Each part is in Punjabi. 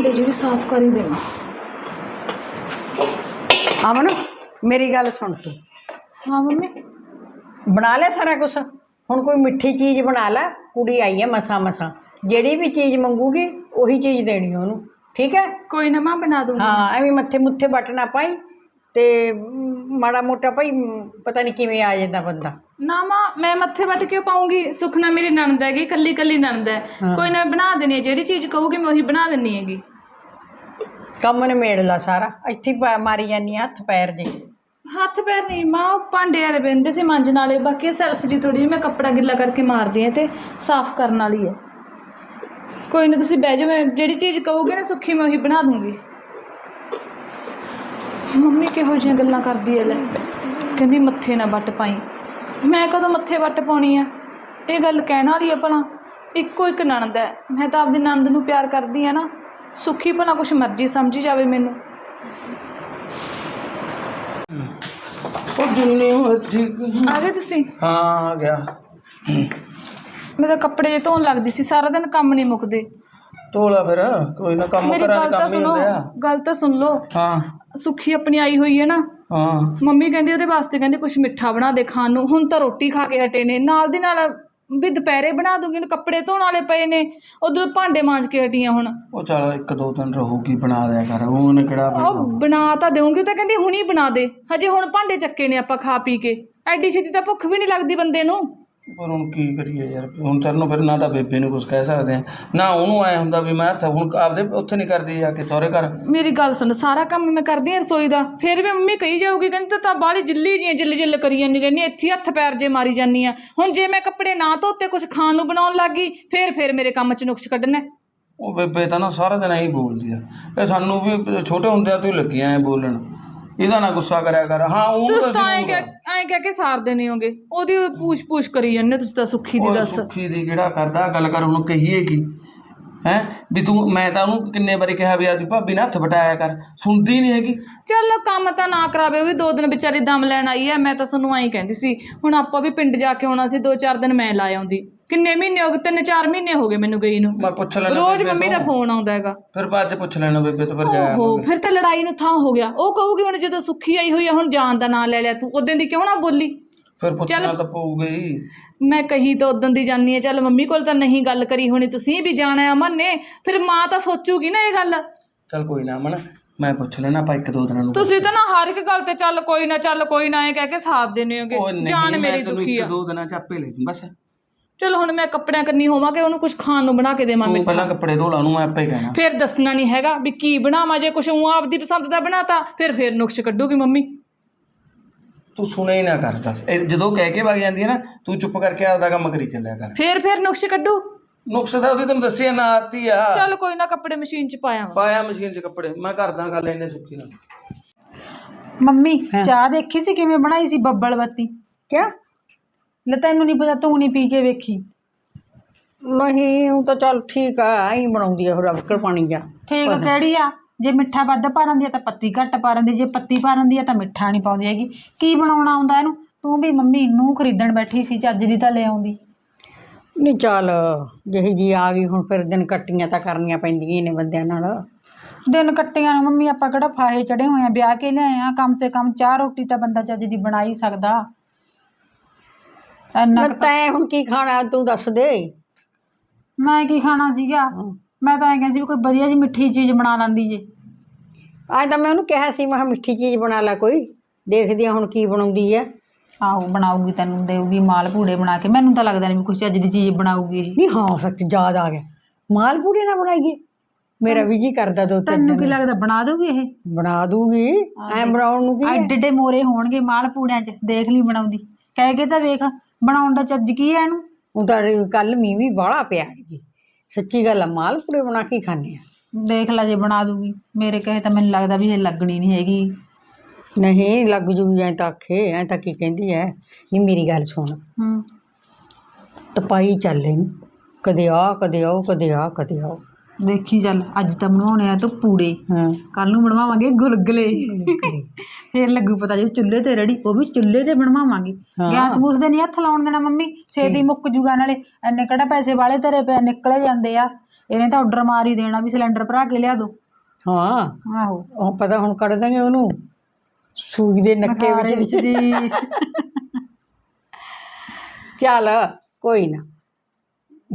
ਭਾਂਡੇ ਜੀ ਵੀ ਸਾਫ਼ ਕਰ ਹੀ ਦੇਵਾਂ ਅਮਨ ਮੇਰੀ ਗੱਲ ਸੁਣ ਤੂੰ। ਹਾਂ ਮੰਮੀ। ਬਣਾ ਲੈ ਸਾਰਾ ਕੁਝ ਹੁਣ ਕੋਈ ਮਿੱਠੀ ਚੀਜ਼ ਬਣਾ ਲੈ ਕੁੜੀ ਆਈ ਹੈ ਮਸਾ ਮਸਾ। ਜਿਹੜੀ ਵੀ ਚੀਜ਼ ਮੰਗੂਗੀ ਉਹੀ ਚੀਜ਼ ਦੇਣੀ ਉਹਨੂੰ। ਠੀਕ ਹੈ? ਕੋਈ ਨਾ ਮਾਂ ਬਣਾ ਦੂੰਗੀ। ਹਾਂ ਐਵੇਂ ਮੱਥੇ ਮੁੱਥੇ ਬਟਨਾ ਪਾਈ ਤੇ ਮਾੜਾ ਮੋਟਾ ਭਾਈ ਪਤਾ ਨਹੀਂ ਕਿਵੇਂ ਆ ਜਾਂਦਾ ਬੰਦਾ। ਨਾ ਮਾਂ ਮੈਂ ਮੱਥੇ ਵੱਟ ਕਿਉਂ ਪਾਉਂਗੀ ਸੁਖਨਾ ਮੇਰੀ ਨਣਦ ਹੈਗੀ ਕੱਲੀ ਕੱਲੀ ਨਣਦ ਹੈ। ਹਾਂ। ਕੋਈ ਨਾ ਮੈਂ ਬਣਾ ਦੇਣੀ ਹੈ ਜਿਹੜੀ ਚੀਜ਼ ਕਹੂਗੀ ਮੈਂ ਉਹੀ ਬਣਾ ਦੇਣੀ ਹੈਗੀ। ਕੰਮ ਨਿਮੇੜ ਲਾ ਸਾਰਾ। ਇੱਥੇ ਹੀ ਪਾ- ਮਾਰੀ ਜਾਨੀ ਆ, ਹੱਥ ਪੈਰ ਜੇ ਹੱਥ ਪੈਰ ਨਹੀਂ, ਮਾਂ, ਉਹ ਭਾਂਡੇ ਵਾਲੇ ਬਹਿੰਦੇ ਸੀ ਮਾਂਜਣ ਵਾਲੇ ਬਾਕੀ ਸੈਲਫ ਜੀ ਥੋੜੀ ਜਿਹੀ ਮੈਂ ਕੱਪੜਾ ਗਿੱਲਾ ਕਰਕੇ ਮਾਰਦੀ ਹਾਂ ਤੇ ਸਾਫ਼ ਕਰਨ ਵਾਲੀ ਹੈ। ਕੋਈ ਨਾ ਤੁਸੀਂ ਬਹਿ ਜਾਓ, ਮੈਂ ਜਿਹੜੀ ਚੀਜ਼ ਕਹੋਗੇ ਨਾ ਸੁੱਖੀ ਮੈਂ ਉਹੀ ਬਣਾ ਦੂੰਗੀ। ਮੰਮੀ ਕਿਹੋ ਜਿਹੀਆਂ ਗੱਲਾਂ ਕਰਦੀ ਐ ਲੈ। ਕਹਿੰਦੀ ਮੱਥੇ ਨਾ ਵੱਟ ਪਾਈ। ਮੈਂ ਕਦੋਂ ਮੱਥੇ ਵੱਟ ਪਾਉਣੀ ਆ? ਇਹ ਗੱਲ ਕਹਿਣ ਵਾਲੀ ਆ ਭਲਾ। ਇੱਕੋ ਇੱਕ ਨਣਦ ਹੈ। ਮੈਂ ਤਾਂ ਆਪਦੀ ਨਣਦ ਨੂੰ ਪਿਆਰ ਕਰਦੀ ਆ ਨਾ। ਸੁੱਖੀ ਭਲਾ ਕੁਛ ਮਰਜ਼ੀ ਸਮਝੀ ਜਾਵੇ ਮੈਨੂੰ। ਉਹ ਜਿੰਨੀ ਮਰਜ਼ੀ ਆ ਗਏ ਤੁਸੀਂ? ਹਾਂ ਆ ਗਿਆ। ਮੈਂ ਤਾਂ ਕੱਪੜੇ ਧੋਣ ਲੱਗਦੀ ਸੀ ਸਾਰਾ ਦਿਨ ਕੰਮ ਨਹੀਂ ਮੁੱਕਦੇ। ਤੋਲਾ ਫਿਰ ਕੋਈ ਨਾ ਕੰਮ ਮੇਰੀ ਕਰਾਂ ਗੱਲ ਤਾਂ ਕੰਮ ਹੀ ਸੁਣੋ ਹੁੰਦੇ ਆ। ਗੱਲ ਤਾਂ ਸੁਣ ਲਓ। ਹਾਂ। ਸੁੱਖੀ ਆਪਣੀ ਆਈ ਹੋਈ ਹੈ ਨਾ। ਹਾਂ। ਮੰਮੀ ਕਹਿੰਦੀ ਉਹਦੇ ਵਾਸਤੇ ਕਹਿੰਦੀ ਕੁਝ ਮਿੱਠਾ ਬਣਾ ਦੇ ਖਾਣ ਨੂੰ। ਹੁਣ ਤਾਂ ਰੋਟੀ ਖਾ ਕੇ ਹਟੇ ਨੇ। ਨਾਲ ਦੀ ਨਾਲ ਵੀ ਦੁਪਹਿਰੇ ਬਣਾ ਦੂੰਗੀ ਹੁਣ ਕੱਪੜੇ ਧੋਣ ਵਾਲੇ ਪਏ ਨੇ ਉਧਰ ਭਾਂਡੇ ਮਾਂਜ ਕੇ ਹਟੀਆਂ ਹੁਣ। ਉਹ ਚੱਲ ਇੱਕ ਦੋ ਦਿਨ ਰਹੂਗੀ ਬਣਾ ਦਿਆ ਕਰ ਉਹਨੇ ਕਿਹੜਾ ਉਹ ਬਣਾ ਤਾਂ ਦੇਉਂਗੀ ਤਾਂ ਕਹਿੰਦੀ ਹੁਣੀ ਬਣਾ ਦੇ ਹਜੇ ਹੁਣ ਭਾਂਡੇ ਚੱਕੇ ਨੇ ਆਪਾਂ ਖਾ ਪੀ ਕੇ। ਐਡੀ ਛੇਤੀ ਤਾਂ ਭੁੱਖ ਵੀ ਨਹੀਂ ਲੱਗਦੀ ਬੰਦੇ ਨੂੰ। ਪਰ ਹੁਣ ਕੀ ਕਰੀਏ ਯਾਰ? ਹੁਣ ਤੈਨੂੰ ਫਿਰ ਨਾ ਤਾਂ ਬੇਬੇ ਨੂੰ ਕੁਝ ਕਹਿ ਸਕਦੇ ਆ ਨਾ ਉਹਨੂੰ ਐ ਹੁੰਦਾ ਵੀ ਮੈਂ ਹੱਥ ਹੁਣ ਆਪਦੇ ਉੱਥੇ ਨਹੀਂ ਕਰਦੀ ਜਾ ਕੇ ਸਹੁਰੇ ਘਰ। ਮੇਰੀ ਗੱਲ ਸੁਣ ਸਾਰਾ ਕੰਮ ਮੈਂ ਕਰਦੀ ਹਾਂ ਰਸੋਈ ਦਾ। ਫਿਰ ਵੀ ਮੰਮੀ ਕਹੀ ਜਾਊਗੀ ਕਹਿੰਦੀ ਤੂੰ ਤਾਂ ਬਾਹਲੀ ਜਿੱਲੀ ਜੀ ਜਿੱਲ ਜਿੱਲ ਕਰੀ ਜਾਂਦੀ ਰਹਿੰਦੀ ਇੱਥੇ ਹੀ ਹੱਥ ਪੈਰ ਜੇ ਮਾਰੀ ਜਾਂਦੀ ਆ। ਹੁਣ ਜੇ ਮੈਂ ਕੱਪੜੇ ਨਾ ਧੋਤੇ ਕੁਝ ਖਾਣ ਨੂੰ ਬਣਾਉਣ ਲੱਗੀ ਫਿਰ ਫਿਰ ਮੇਰੇ ਕੰਮ 'ਚ ਨੁਕਸ ਕੱਢਣਾ ਹੈ। ਉਹ ਬੇਬੇ ਤਾਂ ਨਾ ਸਾਰਾ ਦਿਨ ਐਂ ਹੀ ਬੋਲਦੀ ਆ। ਇਹ ਸਾਨੂੰ ਵੀ ਛੋਟੇ ਹੁੰਦਿਆਂ ਤੋਂ ਹੀ ਲੱਗੀਆਂ ਐ ਬੋਲਣ। ਇਹਦਾ ਨਾ ਗੁੱਸਾ ਕਰਿਆ ਕਰ। ਹਾਂ ਉਹ ਤੁਸੀਂ ਤਾਂ ਐਂ ਕਹਿ ਐਂ ਕਹਿ ਕੇ ਸਾਰਦੇ ਨਹੀਂ ਹੋਗੇ। ਉਹਦੀ ਪੂਛ ਪੂਛ ਕਰੀ ਜਾਂਦੇ ਤੁਸੀਂ ਤਾਂ ਸੁੱਖੀ ਦੀ ਦੱਸ। ਸੁੱਖੀ ਦੀ ਕਿਹੜਾ ਕਰਦਾ? ਗੱਲ ਕਰ ਹੁਣ ਕਹੀਏ ਕੀ? ਹੈ? ਵੀ ਤੂੰ ਮੈਂ ਤਾਂ ਉਹਨੂੰ ਕਿੰਨੇ ਵਾਰੀ ਕਿਹਾ ਵੀ ਆਦੀ ਭਾਬੀ ਨਾ ਹੱਥ ਬਟਾਇਆ ਕਰ। ਸੁਣਦੀ ਨਹੀਂ ਹੈਗੀ। ਚੱਲ ਕੰਮ ਤਾਂ ਨਾ ਕਰਾਵੇ ਉਹ ਵੀ ਦੋ ਦਿਨ ਵਿਚਾਰੀ ਦਮ ਲੈਣ ਆਈ ਐ ਮੈਂ ਤਾਂ ਤੁਹਾਨੂੰ ਐਂ ਕਹਿੰਦੀ ਸੀ ਹੁਣ ਆਪਾਂ ਵੀ ਪਿੰਡ ਜਾ ਕੇ ਆਉਣਾ ਸੀ ਦੋ ਚਾਰ ਦਿਨ ਮੈਂ ਲਾ ਆਉਂਦੀ। ਕਿੰਨੇ ਮਹੀਨੇ ਹੋ ਗਏ? ਤਿੰਨ ਚਾਰ ਮਹੀਨੇ ਹੋ ਗਏ ਮੈਨੂੰ ਗਈ ਨੂੰ। ਮੈਂ ਪੁੱਛ ਲੈਣਾ ਰੋਜ਼ ਬੇਬੇ ਮੰਮੀ ਦਾ ਤੋਂ। ਫੋਨ ਆਉਂਦਾ ਹੈਗਾ। ਫਿਰ ਬਾਅਦ ਚ ਪੁੱਛ ਲੈਣਾ ਬੇਬੇ ਤੋਂ ਫਿਰ ਜਾਇਆ ਓਹੋ ਫਿਰ ਤਾਂ ਲੜਾਈ ਨੂੰ ਥਾਂ ਹੋ ਗਿਆ। ਉਹ ਕਹੂਗੀ ਹੁਣ ਜਦੋਂ ਸੁੱਖੀ ਆਈ ਹੋਈ ਆ ਹੁਣ ਜਾਨ ਦਾ ਨਾਂ ਲੈ ਲਿਆ ਤੂੰ। ਉਦੋਂ ਦੀ ਕਿਉਂ ਨਾ ਬੋਲੀ? ਫਿਰ ਪੁੱਛਣਾ ਤਾਂ ਪਊਗਾ ਹੀ। ਮੈਂ ਕਹੀ ਤਾਂ ਉਦੋਂ ਦੀ ਜਾਨੀ ਆ ਚੱਲ ਮੰਮੀ ਕੋਲ ਤਾਂ ਨਹੀਂ ਗੱਲ ਕਰੀ ਹੋਣੀ ਤੁਸੀਂ ਵੀ ਜਾਣਾ ਅਮਨ ਨੇ। ਫਿਰ ਮਾਂ ਤਾਂ ਸੋਚੂਗੀ ਨਾ ਇਹ ਗੱਲ। ਚੱਲ ਕੋਈ ਨਾ ਮਨ ਮੈਂ ਪੁੱਛ ਲੈਣਾ ਆਪਾਂ ਇੱਕ ਦੋ ਦਿਨਾਂ ਨੂੰ। ਤੁਸੀਂ ਤਾਂ ਨਾ ਹਰ ਇੱਕ ਗੱਲ ਤੇ ਚੱਲ ਕੋਈ ਨਾ ਚੱਲ ਕੋਈ ਨਾ ਇਹ ਕਹਿ ਕੇ ਸਾਥ ਦਿੰਦੇ ਹੋਗੇ। ਉਹ ਨਹੀਂ ਜਾਨ ਮੈਂ ਮੇਰੀ ਤੈਨੂੰ ਦੁਖੀ ਇੱਕ ਆ। ਦੋ ਦਿਨਾਂ ਚ ਆਪੇ ਲੈ ਜੂ ਬਸ। ਚਲੋ ਹੁਣ ਮੈਂ ਕੱਪੜਿਆਂ ਕਰਨੀ ਹੋਵਾਂਗੇ ਉਹਨੂੰ ਕੁਝ ਖਾਣ ਨੂੰ ਬਣਾ ਕੇ ਦੇਵਾਂ ਤੂੰ ਮੈਂ ਪਹਿਲਾਂ ਕੱਪੜੇ ਧੋ ਲਾ ਉਹਨੂੰ ਮੈਂ ਆਪੇ ਕਹਿਣਾ। ਫਿਰ ਦੱਸਣਾ ਨਹੀਂ ਹੈਗਾ ਵੀ ਕੀ ਬਣਾਵਾਂ ਜੇ ਕੁਝ ਉਹ ਆਪਦੀ ਪਸੰਦ ਦਾ ਬਣਾਤਾ ਫਿਰ ਫਿਰ ਨੁਕਸ ਕੱਢੂਗੀ ਮੰਮੀ। ਤੂੰ ਸੁਣੇ ਹੀ ਨਾ ਕਰ ਬਸ ਇਹ ਜਦੋਂ ਕਹਿ ਕੇ ਵਗ ਜਾਂਦੀ ਹੈ ਨਾ ਤੂੰ ਚੁੱਪ ਕਰਕੇ ਆਪਦਾ ਕੰਮ ਕਰੀ ਚੱਲਿਆ ਕਰ। ਫਿਰ ਫਿਰ ਨੁਕਸ ਕੱਢੂ? ਨੁਕਸ ਤਾਂ ਉਹਦੀ ਤੈਨੂੰ ਦੱਸਿਆ ਨਾ ਆਤੀ ਆ। ਚੱਲ ਕੋਈ ਨਾ ਕੱਪੜੇ ਮਸ਼ੀਨ 'ਚ ਪਾਇਆ ਵਾਂ। ਪਾਇਆ ਮਸ਼ੀਨ 'ਚ ਕੱਪੜੇ ਮੈਂ ਕਰਦਾ ਗੱਲ ਇਹਨੇ ਸੁੱਕੀ ਨਾਲ। ਮੰਮੀ ਚਾਹ ਦੇਖੀ ਸੀ ਕਿਵੇਂ ਬਣਾਈ ਸੀ ਬੱਬਲ ਬੱਤੀ? ਕਿਆ? ਲੈ ਤੈਨੂੰ ਨਹੀਂ ਪਤਾ ਤੂੰ ਨਹੀਂ ਪੀ ਕੇ ਵੇਖੀ। ਨਹੀਂ ਉਹ ਤਾਂ ਚੱਲ ਠੀਕ ਆ ਐਂ ਬਣਾਉਂਦੀ ਆ ਹੋਰ ਅਵਕਰ ਪਾਣੀ ਜਾ। ਠੀਕ ਕਿਹੜੀ ਆ? ਜੇ ਮਿੱਠਾ ਵੱਧ ਪਾ ਆ ਤਾਂ ਪੱਤੀ ਘੱਟ ਪਾ ਦਿੰਦੀ ਜੇ ਪੱਤੀ ਪਾ ਆ ਤਾਂ ਮਿੱਠਾ ਨਹੀਂ ਪਾਉਂਦੀ ਹੈਗੀ। ਕੀ ਬਣਾਉਣਾ ਆਉਂਦਾ ਇਹਨੂੰ? ਤੂੰ ਵੀ ਮੰਮੀ ਨੂੰ ਖਰੀਦਣ ਬੈਠੀ ਸੀ ਚੱਜ ਦੀ ਤਾਂ ਲੈ ਆਉਂਦੀ। ਨਹੀਂ ਚੱਲ ਜਿਹੀ ਜੀ ਆ ਗਈ ਹੁਣ ਫਿਰ ਦਿਨ ਕੱਟੀਆਂ ਤਾਂ ਕਰਨੀਆਂ ਪੈਂਦੀਆਂ ਨੇ ਬੰਦਿਆਂ ਨਾਲ। ਦਿਨ ਕੱਟੀਆਂ ਨੇ ਮੰਮੀ ਆਪਾਂ ਕਿਹੜਾ ਫਾਹੇ ਚੜੇ ਹੋਏ ਆ ਵਿਆਹ ਕੇ ਲਿਆਏ ਆ ਕਮ ਸੇ ਕਮ ਚਾਹ ਰੋਟੀ ਤਾਂ ਬੰਦਾ ਚੱਜ ਦੀ ਬਣਾ ਹੀ ਸਕਦਾ। ਇੰਨਾ ਕੁ ਤਾਂ- ਤੈਂ ਹੁਣ ਕੀ ਖਾਣਾ ਤੂੰ ਦੱਸ ਦੇ। ਮੈਂ ਕੀ ਖਾਣਾ ਸੀਗਾ? ਮੈਂ ਤਾਂ ਐਂ ਕਹਿੰਦੀ ਸੀ ਵੀ ਕੋਈ ਵਧੀਆ ਜੀ ਮਿੱਠੀ ਚੀਜ਼ ਬਣਾ ਲੈਂਦੀ ਜੇ। ਅੱਜ ਤਾਂ ਮੈਂ ਉਹਨੂੰ ਕਿਹਾ ਸੀ ਮੈਂ ਕਿਹਾ ਮਿੱਠੀ ਚੀਜ਼ ਬਣਾ ਲੈ ਕੋਈ। ਦੇਖਦੀ ਆ ਹੁਣ ਕੀ ਬਣਾਉਂਦੀ ਹੈ। ਆਹੋ ਬਣਾਉਗੀ ਤੈਨੂੰ ਦੇਊਗੀ ਮਾਲ ਪੂੜੇ ਬਣਾ ਕੇ। ਮੈਨੂੰ ਤਾਂ ਲੱਗਦਾ ਨਹੀਂ ਵੀ ਕੁਛ ਚੱਜ ਦੀ ਚੀਜ਼ ਬਣਾਉਗੀ ਇਹ। ਨਹੀਂ ਹਾਂ ਸੱਚ ਯਾਦ ਆ ਗਿਆ। ਮਾਲ ਪੂੜੇ ਨਾ ਬਣਾਈਏ। ਮੇਰਾ ਵੀ ਜੀ ਕਰਦਾ ਦੋ ਤਿੰਨ ਤੈਨੂੰ ਕੀ ਦਿਨ। ਲੱਗਦਾ ਬਣਾ ਦਊਗੀ ਇਹ? ਬਣਾ ਦੂਗੀ ਐ ਬਣਾਉਣ ਨੂੰ ਕੀ? ਐਡੇ ਏਡੇ ਮੋਰੇ ਹੋਣਗੇ ਮਾਲ ਪੂੜਿਆਂ 'ਚ। ਦੇਖ ਲਈ ਬਣਾਉਂਦੀ। ਕਹਿ ਕੇ ਤਾਂ ਵੇਖ। ਬਣਾਉਣ ਦਾ ਚੱਜ ਕੀ ਹੈ ਇਹਨੂੰ? ਉਹ ਤਾਂ ਕੱਲ ਮੀਂਹ ਵੀ ਬਾਹਲਾ ਪਿਆ ਜੀ। ਸੱਚੀ ਗੱਲ ਆ ਮਾਲ ਪੂੜੇ ਬਣਾ ਕੇ ਹੀ ਖਾਂਦੇ ਆ। ਦੇਖ ਲੈ ਜੇ ਬਣਾ ਦੂਗੀ। ਮੇਰੇ ਕਹੇ ਤਾਂ ਮੈਨੂੰ ਲੱਗਦਾ ਵੀ ਇਹ ਲੱਗਣੀ ਨਹੀਂ ਹੈਗੀ। ਨਹੀਂ ਲੱਗ ਜੂਗੀ ਐ ਤਾਂ ਆਖੇ ਐ ਤਾਂ ਕੀ ਕਹਿੰਦੀ ਐ। ਨਹੀਂ ਮੇਰੀ ਗੱਲ ਸੁਣ। ਹੂੰ। ਤਪਾਈ ਚੱਲੇ ਨੂੰ ਕਦੇ ਆ ਕਦੇ ਆਓ ਕਦੇ ਆ ਕਦੇ ਆਓ। ਦੇਖੀ ਚੱਲ ਅੱਜ ਤਾਂ ਬਣਾਉਣੇ ਆ ਤੂੰ ਪੂੜੇ। ਹਾਂ। ਕੱਲ ਨੂੰ ਬਣਵਾਵਾਂਗੇ ਗੁਲਗੁਲੇ। ਫੇਰ ਲੱਗੂ ਪਤਾ ਜੇ ਚੁੱਲ੍ਹੇ ਤੇ ਰੜੀ ਉਹ ਵੀ ਚੁੱਲ੍ਹੇ ਤੇ ਬਣਵਾਵਾਂਗੇ। ਹਾਂ। ਗੈਸ ਗੂਸ ਦੇ ਨਹੀਂ ਹੱਥ ਲਾਉਣ ਦੇਣਾ ਮੰਮੀ ਛੇਤੀ ਮੁੱਕ ਜੂਗਾ ਨਾਲੇ ਐਨੇ ਕਿਹੜਾ ਪੈਸੇ ਵਾਲੇ ਤੇਰੇ ਪਏ ਨਿਕਲੇ ਜਾਂਦੇ ਆ। ਇਹਨੇ ਤਾਂ ਆਰਡਰ ਮਾਰ ਹੀ ਦੇਣਾ ਵੀ ਸਿਲੰਡਰ ਭਰਾ ਕੇ ਲਿਆ ਦੋ। ਹਾਂ। ਆਹੋ। ਉਹ ਪਤਾ ਹੁਣ ਕੱਢ ਦਾਂਗੇ ਉਹਨੂੰ ਸੂਈ ਦੇ ਨੱਕੇ ਨਕਾਰੇ ਵਿੱਚ ਵਿੱਚ ਦੀ। ਚੱਲ ਕੋਈ ਨਾ।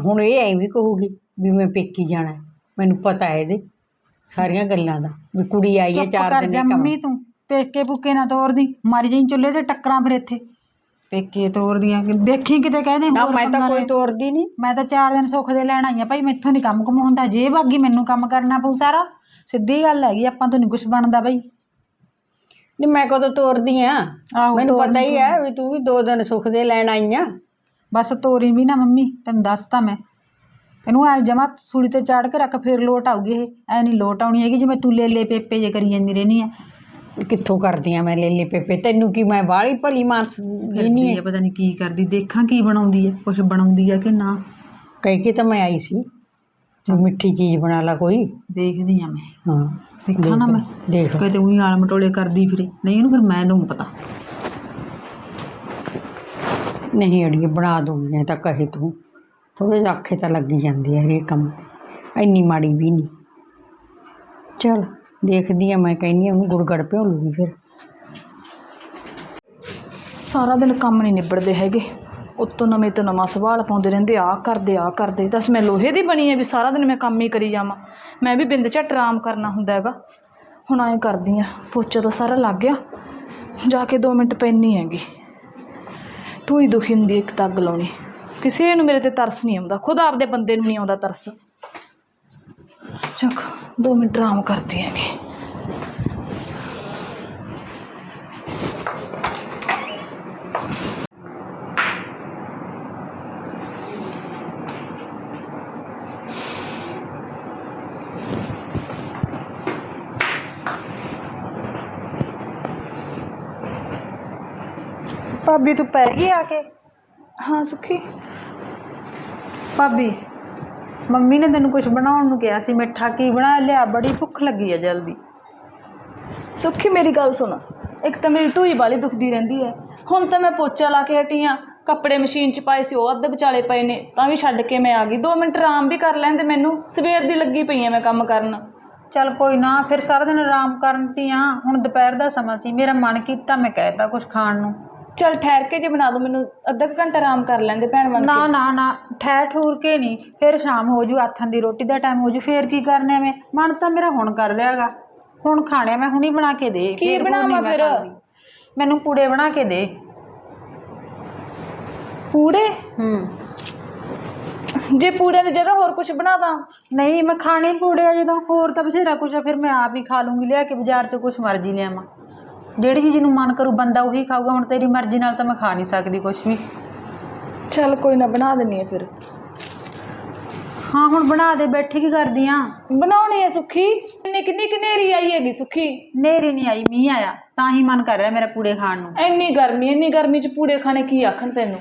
ਹੁਣ ਇਹ ਐਵੇਂ ਕਹੂਗੀ ਵੀ ਮੈਂ ਪੇਕੀ ਜਾਣਾ ਹੈ। ਮੈਨੂੰ ਪਤਾ ਹੈ ਇਹਦੇ ਸਾਰੀਆਂ ਗੱਲਾਂ ਦਾ ਵੀ ਕੁੜੀ ਆਈ ਹੈ ਚੁੱਪ ਚਾਰ ਕਰ ਦਿਨ ਜਾ ਇੱਕ ਮੰਮੀ ਤੂੰ। ਪੇਕੇ ਪੁੱਕੇ ਨਾ ਤੋਰਦੀ ਮਾਰੀ ਜਾਈ ਚੁੱਲ੍ਹੇ ਤੇ ਟੱਕਰਾਂ ਫਿਰ ਇੱਥੇ। ਪੇਕੇ ਤੋਰਦੀਆਂ ਦੇਖੀ ਕਿਤੇ ਕਹਦੇ ਨਾ ਹੋਰ ਮੈਂ ਤਾਂ ਕੋਈ। ਤੋਰਦੀ ਨਹੀਂ ਮੈਂ ਤਾਂ ਚਾਰ ਦਿਨ ਸੁੱਖ ਦੇ ਲੈਣ ਆਈ ਆ ਭਾਈ ਮੈਥੋਂ ਨਹੀਂ ਕੰਮ ਕੁਮ ਹੁੰਦਾ ਜੇ ਬਾਗੀ ਮੈਨੂੰ ਕੰਮ ਕਰਨਾ ਪਊ ਸਾਰਾ ਸਿੱਧੀ ਗੱਲ ਹੈਗੀ ਆਪਾਂ ਤੋਂ ਨਹੀਂ ਕੁਝ ਬਣਦਾ ਬਈ। ਨਹੀਂ ਮੈਂ ਕਦੋਂ ਤੋਰਦੀ ਆ? ਮੈਨੂੰ ਪਤਾ ਹੀ ਹੈ ਵੀ ਤੂੰ ਵੀ ਦੋ ਦਿਨ ਸੁੱਖ ਦੇ ਲੈਣ ਆਈ ਆ। ਬਸ ਤੋਰੀ ਵੀ ਨਾ ਮੰਮੀ ਤੈਨੂੰ ਦੱਸਤਾ ਮੈਂ। ਇਹਨੂੰ ਐ ਜਮਾ ਸੂਲੀ ਤੇ ਚਾੜ ਕੇ ਰੱਖ ਫਿਰ ਲੋਟ ਆਊਗੀ ਇਹ। ਐ ਨਹੀਂ ਲੋਟ ਆਉਣੀ ਹੈਗੀ ਜਿਵੇਂ ਤੂੰ ਲੈ ਲੈ ਪੇਪੇ ਜੇ ਕਰੀ ਜਾਂਦੀ ਰਹਿਨੀ ਆ। ਕਿੱਥੋਂ ਕਰਦੀ ਆ ਮੈਂ ਲੇਲੇ ਪੇਪੇ? ਤੈਨੂੰ ਕੀ ਮੈਂ ਬਾਹਲੀ ਭਲੀ ਮਾਨਸ ਨਹੀਂ ਆ ਪਤਾ ਨਹੀਂ ਕੀ ਕਰਦੀ ਦੇਖਾਂ ਕੀ ਬਣਾਉਂਦੀ ਆ ਕੁਝ ਬਣਾਉਂਦੀ ਆ ਕਿ ਨਾ। ਕਹਿ ਕੇ ਤਾਂ ਮੈਂ ਆਈ ਸੀ। ਵੀ ਮਿੱਠੀ ਚੀਜ਼ ਬਣਾ ਲਾ ਕੋਈ। ਦੇਖਦੀ ਆ ਮੈਂ। ਹਾਂ ਦੇਖਾਂ ਨਾ ਮੈਂ। ਦੇਖ। ਕਿਤੇ ਉਹੀ ਆਲ ਮਟੋਲੇ ਕਰਦੀ ਫਿਰੇ। ਨਹੀਂ ਇਹਨੂੰ ਫਿਰ ਮੈਂ ਦਊਂ ਪਤਾ। ਨਹੀਂ ਅੜੀਏ ਬਣਾ ਦੂੰਗੀ ਤਾਂ ਕਹੇ ਤੂੰ। ਥੋੜੇ ਜਿਹਾ ਆਖੇ ਤਾਂ ਲੱਗੀ ਜਾਂਦੀ ਹੈ ਇਹ ਕੰਮ। ਇੰਨੀ ਮਾੜੀ ਵੀ ਨਹੀਂ। ਚਲ। ਦੇਖਦੀ ਆ, ਮੈਂ ਕਹਿੰਦੀ ਉਹਨੂੰ ਗੁੜਗੜ ਭਿਓ ਲੂਗੀ ਫਿਰ। ਸਾਰਾ ਦਿਨ ਕੰਮ ਨਹੀਂ ਨਿਬੜਦੇ ਹੈਗੇ। ਉੱਤੋਂ ਨਵੇਂ ਤੋਂ ਨਵਾਂ ਸਵਾਲ ਪਾਉਂਦੇ ਰਹਿੰਦੇ ਆ ਕਰਦੇ ਆ ਕਰਦੇ। ਦੱਸ ਮੈਂ ਲੋਹੇ ਦੀ ਬਣੀ ਐ ਵੀ ਸਾਰਾ ਦਿਨ ਮੈਂ ਕੰਮ ਹੀ ਕਰੀ ਜਾਵਾਂ। ਮੈਂ ਵੀ ਬਿੰਦ ਝੱਟ ਆਰਾਮ ਕਰਨਾ ਹੁੰਦਾ ਹੈਗਾ। ਹੁਣ ਐਂ ਕਰਦੀ ਆ, ਪੋਚਾ ਤਾਂ ਸਾਰਾ ਲੱਗ ਗਿਆ। ਜਾ ਕੇ 2 ਮਿੰਟ ਪੈਣੀ ਹੈਗੀ। ਤੂੰ ਹੀ ਦੁਖੀ ਹੁੰਦੀ ਇੱਕ ਤੱਗ ਲਾਉਣੀ। ਕਿਸੇ ਨੂੰ ਮੇਰੇ ਤੇ ਤਰਸ ਨਹੀਂ ਆਉਂਦਾ। ਖੁਦ ਆਪਦੇ ਬੰਦੇ ਨੂੰ ਨਹੀਂ ਆਉਂਦਾ ਤਰਸ। ਚੱਕ। 2 ਮਿੰਟ ਆਰਾਮ ਕਰਦੀ ਹੈਗੀ। ਭਾਬੀ ਤੂੰ ਪੈ ਗਈ ਆ ਕੇ? ਹਾਂ ਸੁਖੀ। ਭਾਬੀ। ਮੰਮੀ ਨੇ ਤੈਨੂੰ ਕੁਝ ਬਣਾਉਣ ਨੂੰ ਕਿਹਾ ਸੀ ਮਿੱਠਾ ਕੀ ਬਣਾ ਲਿਆ? ਬੜੀ ਭੁੱਖ ਲੱਗੀ ਆ ਜਲਦੀ। ਸੁੱਖੀ ਮੇਰੀ ਗੱਲ ਸੁਣ। ਇੱਕ ਤਾਂ ਮੇਰੀ ਢੂਈ ਵਾਲੀ ਦੁਖਦੀ ਰਹਿੰਦੀ ਹੈ। ਹੁਣ ਤਾਂ ਮੈਂ ਪੋਚਾ ਲਾ ਕੇ ਹਟੀ ਆਂ। ਕੱਪੜੇ ਮਸ਼ੀਨ 'ਚ ਪਾਏ ਸੀ ਉਹ ਅੱਧ ਵਿਚਾਲੇ ਪਏ ਨੇ। ਤਾਂ ਵੀ ਛੱਡ ਕੇ ਮੈਂ ਆ ਗਈ। 2 ਮਿੰਟ ਆਰਾਮ ਵੀ ਕਰ ਲੈਂਦੇ ਮੈਨੂੰ। ਸਵੇਰ ਦੀ ਲੱਗੀ ਪਈ ਆ ਮੈਂ ਕੰਮ ਕਰਨ। ਚੱਲ ਕੋਈ ਨਾ ਫਿਰ ਸਾਰਾ ਦਿਨ ਆਰਾਮ ਕਰਨ ਤੀ ਆ। ਹੁਣ ਦੁਪਹਿਰ ਦਾ ਸਮਾਂ ਸੀ। ਮੇਰਾ ਮਨ ਕੀਤਾ ਮੈਂ ਕਹਿਤਾ ਕੁਝ ਖਾਣ ਨੂੰ। ਚੱਲ ਠਹਿਰ ਕੇ ਜੇ ਬਣਾ ਦੋ ਮੈਨੂੰ ਅੱਧਾ ਕੁ ਘੰਟਾ ਆਰਾਮ ਕਰ ਲੈਂਦੇ ਭੈਣ ਬਣ ਨਾ ਕੇ। ਨਾ ਨਾ ਠਹਿਰ ਠੂਰ ਕੇ ਨਹੀਂ ਫਿਰ ਸ਼ਾਮ ਹੋ ਜੂ ਹੱਥਾਂ ਦੀ ਰੋਟੀ ਦਾ ਟਾਈਮ ਹੋ ਜੂ ਫਿਰ ਕੀ ਕਰਨੇ ਮੈਂ ਮਨ ਤਾਂ ਮੇਰਾ ਹੁਣ ਕਰ ਰਿਹਾਗਾ ਹੁਣ ਖਾਣਿਆ ਮੈਂ ਹੁਣੀ ਬਣਾ ਕੇ ਦੇ। ਕੀ ਫਿਰ ਬਣਾਵਾਂ ਮੈਂ ਫਿਰ? ਖਾਂਦੀ। ਮੈਨੂੰ ਪੂੜੇ ਬਣਾ ਕੇ ਦੇ। ਪੂੜੇ? ਹੂੰ। ਜੇ ਪੂੜਿਆਂ ਦੀ ਜਗ੍ਹਾ ਹੋਰ ਕੁਝ ਬਣਾ ਦਾਂ? ਨਹੀਂ ਮੈਂ ਖਾਣੇ ਪੂੜੇ ਆ ਜਦੋਂ ਹੋਰ ਤਾਂ ਬਥੇਰਾ ਕੁਛ ਆ ਫਿਰ ਮੈਂ ਆਪ ਹੀ ਖਾ ਲੂੰਗੀ ਲਿਆ ਕੇ ਬਾਜ਼ਾਰ ਚੋਂ ਕੁਛ ਮਰਜ਼ੀ ਲਿਆਵਾਂ। ਜਿਹੜੀ ਚੀਜ਼ ਨੂੰ ਮਨ ਕਰੂ ਬੰਦਾ ਉਹੀ ਖਾਊਗਾ ਹੁਣ ਤੇਰੀ ਮਰਜ਼ੀ ਨਾਲ ਤਾਂ ਮੈਂ ਖਾ ਨਹੀਂ ਸਕਦੀ ਕੁਛ ਵੀ। ਚੱਲ ਕੋਈ ਨਾ ਬਣਾ ਦਿੰਨੀ ਆ ਫਿਰ। ਹਾਂ ਹੁਣ ਬਣਾ ਦੇ ਬੈਠੀ ਕੀ ਕਰਦੀ ਆ? ਬਣਾਉਣੀ ਹੈ ਸੁੱਖੀ? ਕਿੰਨੀ ਕਿੰਨੀ ਕਿਨੇਰੀ ਆਈ ਹੈਗੀ ਸੁੱਖੀ? ਨੇਰੀ ਨਹੀਂ ਆਈ ਮੀਂਹ ਆਇਆ ਤਾਂ ਹੀ ਮਨ ਕਰ ਰਿਹਾ ਮੇਰਾ ਪੂੜੇ ਖਾਣ ਨੂੰ। ਇੰਨੀ ਗਰਮੀ ਇੰਨੀ ਗਰਮੀ 'ਚ ਪੂੜੇ ਖਾਣੇ ਕੀ ਆਖਣ ਤੈਨੂੰ?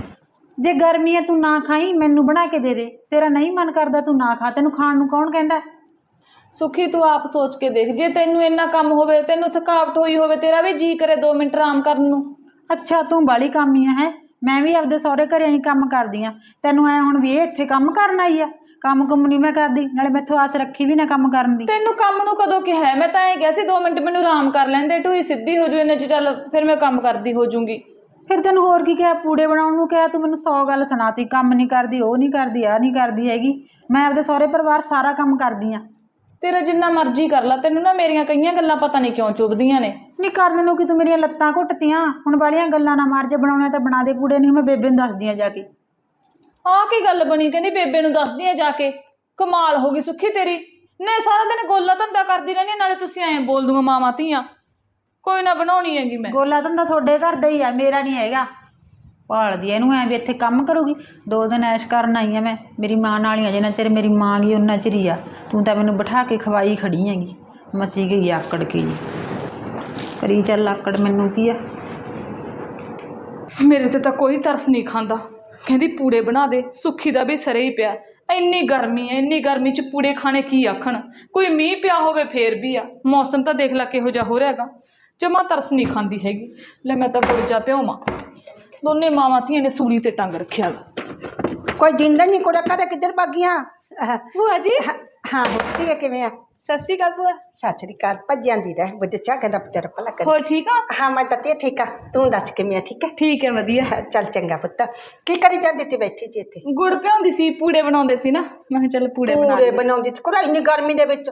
ਜੇ ਗਰਮੀ ਹੈ ਤੂੰ ਨਾ ਖਾਈ ਮੈਨੂੰ ਬਣਾ ਕੇ ਦੇ ਦੇ। ਤੇਰਾ ਨਹੀਂ ਮਨ ਕਰਦਾ ਤੂੰ ਨਾ ਖਾ ਤੈਨੂੰ ਖਾਣ ਨੂੰ ਕੌਣ ਕਹਿੰਦਾ? ਸੁਖੀ ਤੂੰ ਆਪ ਸੋਚ ਕੇ ਦੇਖ। ਜੇ ਤੈਨੂੰ ਇੰਨਾ ਕੰਮ ਹੋਵੇ ਤੈਨੂੰ ਥਕਾਵਟ ਹੋਈ ਹੋਵੇ ਤੇਰਾ ਵੀ ਜੀ ਕਰੇ 2 ਮਿੰਟ ਆਰਾਮ ਕਰਨ ਨੂੰ। ਅੱਛਾ ਤੂੰ ਬਾਲੀ ਕਾਮੀ ਹੈ? ਮੈਂ ਵੀ ਆਪਦੇ ਸਹੁਰੇ ਘਰੇ ਹੀ ਕੰਮ ਕਰਦੀ ਆ। ਤੈਨੂੰ ਐ ਹੁਣ ਵੀ ਇਹ ਇੱਥੇ ਕੰਮ ਕਰਨ ਆਈ ਆ? ਕੰਮ ਕੁੰਮ ਨਹੀਂ ਮੈਂ ਕਰਦੀ ਨਾਲੇ ਮੈਥੋਂ ਆਸ ਰੱਖੀ ਵੀ ਨਾ ਕੰਮ ਕਰਨ ਦੀ। ਤੈਨੂੰ ਕੰਮ ਨੂੰ ਕਦੋਂ ਕਿਹਾ ਹੈ? ਮੈਂ ਤਾਂ ਇਹ ਕਿਹਾ ਸੀ 2 ਮਿੰਟ ਮੈਨੂੰ ਆਰਾਮ ਕਰ ਲੈਂਦੇ ਢੂਈ ਸਿੱਧੀ ਹੋ ਜੂ ਇੰਨੇ ਚ ਚੱਲ ਫਿਰ ਮੈਂ ਕੰਮ ਕਰਦੀ ਹੋ ਜੂੰਗੀ। ਫਿਰ ਤੈਨੂੰ ਹੋਰ ਕੀ ਕਿਹਾ? ਪੂੜੇ ਬਣਾਉਣ ਨੂੰ ਕਿਹਾ? ਤੂੰ ਮੈਨੂੰ 100 ਗੱਲ ਸੁਣਾਤੀ ਕੰਮ ਨਹੀਂ ਕਰਦੀ ਉਹ ਨਹੀਂ ਕਰਦੀ ਆ ਨਹੀਂ ਕਰਦੀ ਹੈਗੀ। ਮੈਂ ਆਪਦੇ ਸਹੁਰੇ ਪਰਿਵਾਰ ਸਾਰਾ ਕੰਮ ਕਰਦੀ ਆ। ਤੇਰਾ ਜਿੰਨਾ ਮਰਜ਼ੀ ਕਰ ਲੈ ਤੈਨੂੰ ਨਾ ਮੇਰੀਆਂ ਕਈਆਂ ਗੱਲਾਂ ਪਤਾ ਨਹੀਂ ਕਿਉਂ ਚੁੱਭਦੀਆਂ ਨੇ। ਨਹੀਂ ਕਰਨ ਨੂੰ ਕਿ ਤੂੰ ਮੇਰੀਆਂ ਲੱਤਾਂ ਘੁੱਟਤੀਆਂ ਹੁਣ ਵਾਲੀਆਂ ਗੱਲਾਂ ਨਾ ਮਾਰ ਜੇ ਬਣਾਉਣਾ ਤਾਂ ਬਣਾ ਦੇ ਪੂੜੇ ਨਹੀਂ ਮੈਂ ਬੇਬੇ ਨੂੰ ਦੱਸਦੀ ਆ ਜਾ ਕੇ। ਆਹ ਕੀ ਗੱਲ ਬਣੀ ਕਹਿੰਦੀ ਬੇਬੇ ਨੂੰ ਦੱਸਦੀ ਆ ਜਾ ਕੇ ਕਮਾਲ ਹੋ ਗਈ ਸੁੱਖੀ ਤੇਰੀ। ਨਹੀਂ ਸਾਰਾ ਦਿਨ ਗੋਲਾ ਧੰਦਾ ਕਰਦੀ ਰਹਿੰਦੀ ਆ, ਨਾਲੇ ਤੁਸੀਂ ਐਂ ਬੋਲ ਦੂੰਗਾ ਮਾਵਾਂ ਧੀਆਂ। ਕੋਈ ਨਾ ਬਣਾਉਣੀ ਹੈਗੀ ਮੈਂ। ਗੋਲਾ ਧੰਦਾ ਤੁਹਾਡੇ ਘਰ ਦਾ ਹੀ ਆ ਮੇਰਾ ਨਹੀਂ ਹੈਗਾ। ਭਾਲਦੀ ਐ ਇਹਨੂੰ ਐ ਵੀ ਇੱਥੇ ਕੰਮ ਕਰੂਗੀ? ਦੋ ਦਿਨ ਐਸ਼ ਕਰਨ ਆਈ ਆ ਮੈਂ। ਮੇਰੀ ਮਾਂ ਨਾਲ ਹੀ ਆ, ਜਿੰਨਾ ਚਿਰ ਮੇਰੀ ਮਾਂ ਗਈ ਉਹਨਾਂ ਚਿਰ ਹੀ ਆ। ਤੂੰ ਤਾਂ ਮੈਨੂੰ ਬਿਠਾ ਕੇ ਖਵਾਈ ਖੜੀ ਹੈਗੀ। ਮਸੀ ਗਈ ਆਕੜ ਕੇ ਜੀ। ਕਰੀ ਚੱਲ ਆਕੜ ਮੈਨੂੰ ਕੀ ਆ? ਮੇਰੇ ਤੇ ਤਾਂ ਕੋਈ ਤਰਸ ਨਹੀਂ ਖਾਂਦਾ। ਕਹਿੰਦੀ ਪੂੜੇ ਬਣਾ ਦੇ, ਸੁੱਖੀ ਦਾ ਵੀ ਸਰੇ ਹੀ ਪਿਆ। ਇੰਨੀ ਗਰਮੀ ਹੈ ਇੰਨੀ ਗਰਮੀ 'ਚ ਪੂੜੇ ਖਾਣੇ ਕੀ ਆਖਣ? ਕੋਈ ਮੀਂਹ ਪਿਆ ਹੋਵੇ ਫੇਰ ਵੀ ਆ। ਮੌਸਮ ਤਾਂ ਦੇਖ ਲੈ ਕਿਹੋ ਜਿਹਾ ਹੋ ਰਿਹਾ ਹੈਗਾ। ਜਮਾ ਤਰਸ ਨਹੀਂ ਖਾਂਦੀ ਹੈਗੀ। ਲੈ ਮੈਂ ਤਾਂ ਗੁਰਜਾ ਜਾ ਦੋਨੇ ਮਾਵਾਂ ਧੀਆਂ ਨੇ ਸੂਲੀ ਤੇ ਟੰਗ ਰੱਖਿਆ ਵਾ। ਕੋਈ ਦਿੰਦਾ ਨਹੀਂ ਕੁੜਾ ਕਰੇ ਕਿੱਧਰ ਭਾਗੀਆਂ ਅਹ, ਭੂਆ ਜੀ। ਹਾਂ ਠੀਕ ਹੈ ਕਿਵੇਂ ਆ? ਸਤਿ ਸ਼੍ਰੀ ਅਕਾਲ ਭੂਆ। ਸਤਿ ਸ੍ਰੀ ਅਕਾਲ ਭੱਜਿਆਂ ਦੀ ਰਹਿ ਬੁੱਧ ਚਾ ਕਹਿੰਦਾ ਤੇਰਾ ਭਲਾ ਕਰੇ। ਹੋਰ ਠੀਕ ਆ? ਹਾਂ ਮੈਂ ਤਾਂ ਤੇ ਠੀਕ ਆ ਤੂੰ ਦੱਸ ਕਿਵੇਂ ਆ ਠੀਕ ਹੈ ਠੀਕ ਹੈ ਵਧੀਆ। ਚੱਲ ਚੰਗਾ ਪੁੱਤ। ਕੀ ਕਰੀ ਜਾਂਦੀ ਤੇ ਬੈਠੀ ਜੀ ਇੱਥੇ? ਗੁੜ ਪਿਆਉਂਦੀ ਸੀ ਪੂੜੇ ਬਣਾਉਂਦੇ ਸੀ ਨਾ। ਮੈਂ ਕਿਹਾ ਚੱਲ ਪੂੜੇ ਬਣਾ ਪੂੜੇ। ਬਣਾਉਂਦੀ ਤੇ। ਕੁੜਾ ਇੰਨੀ ਗਰਮੀ ਦੇ ਵਿੱਚ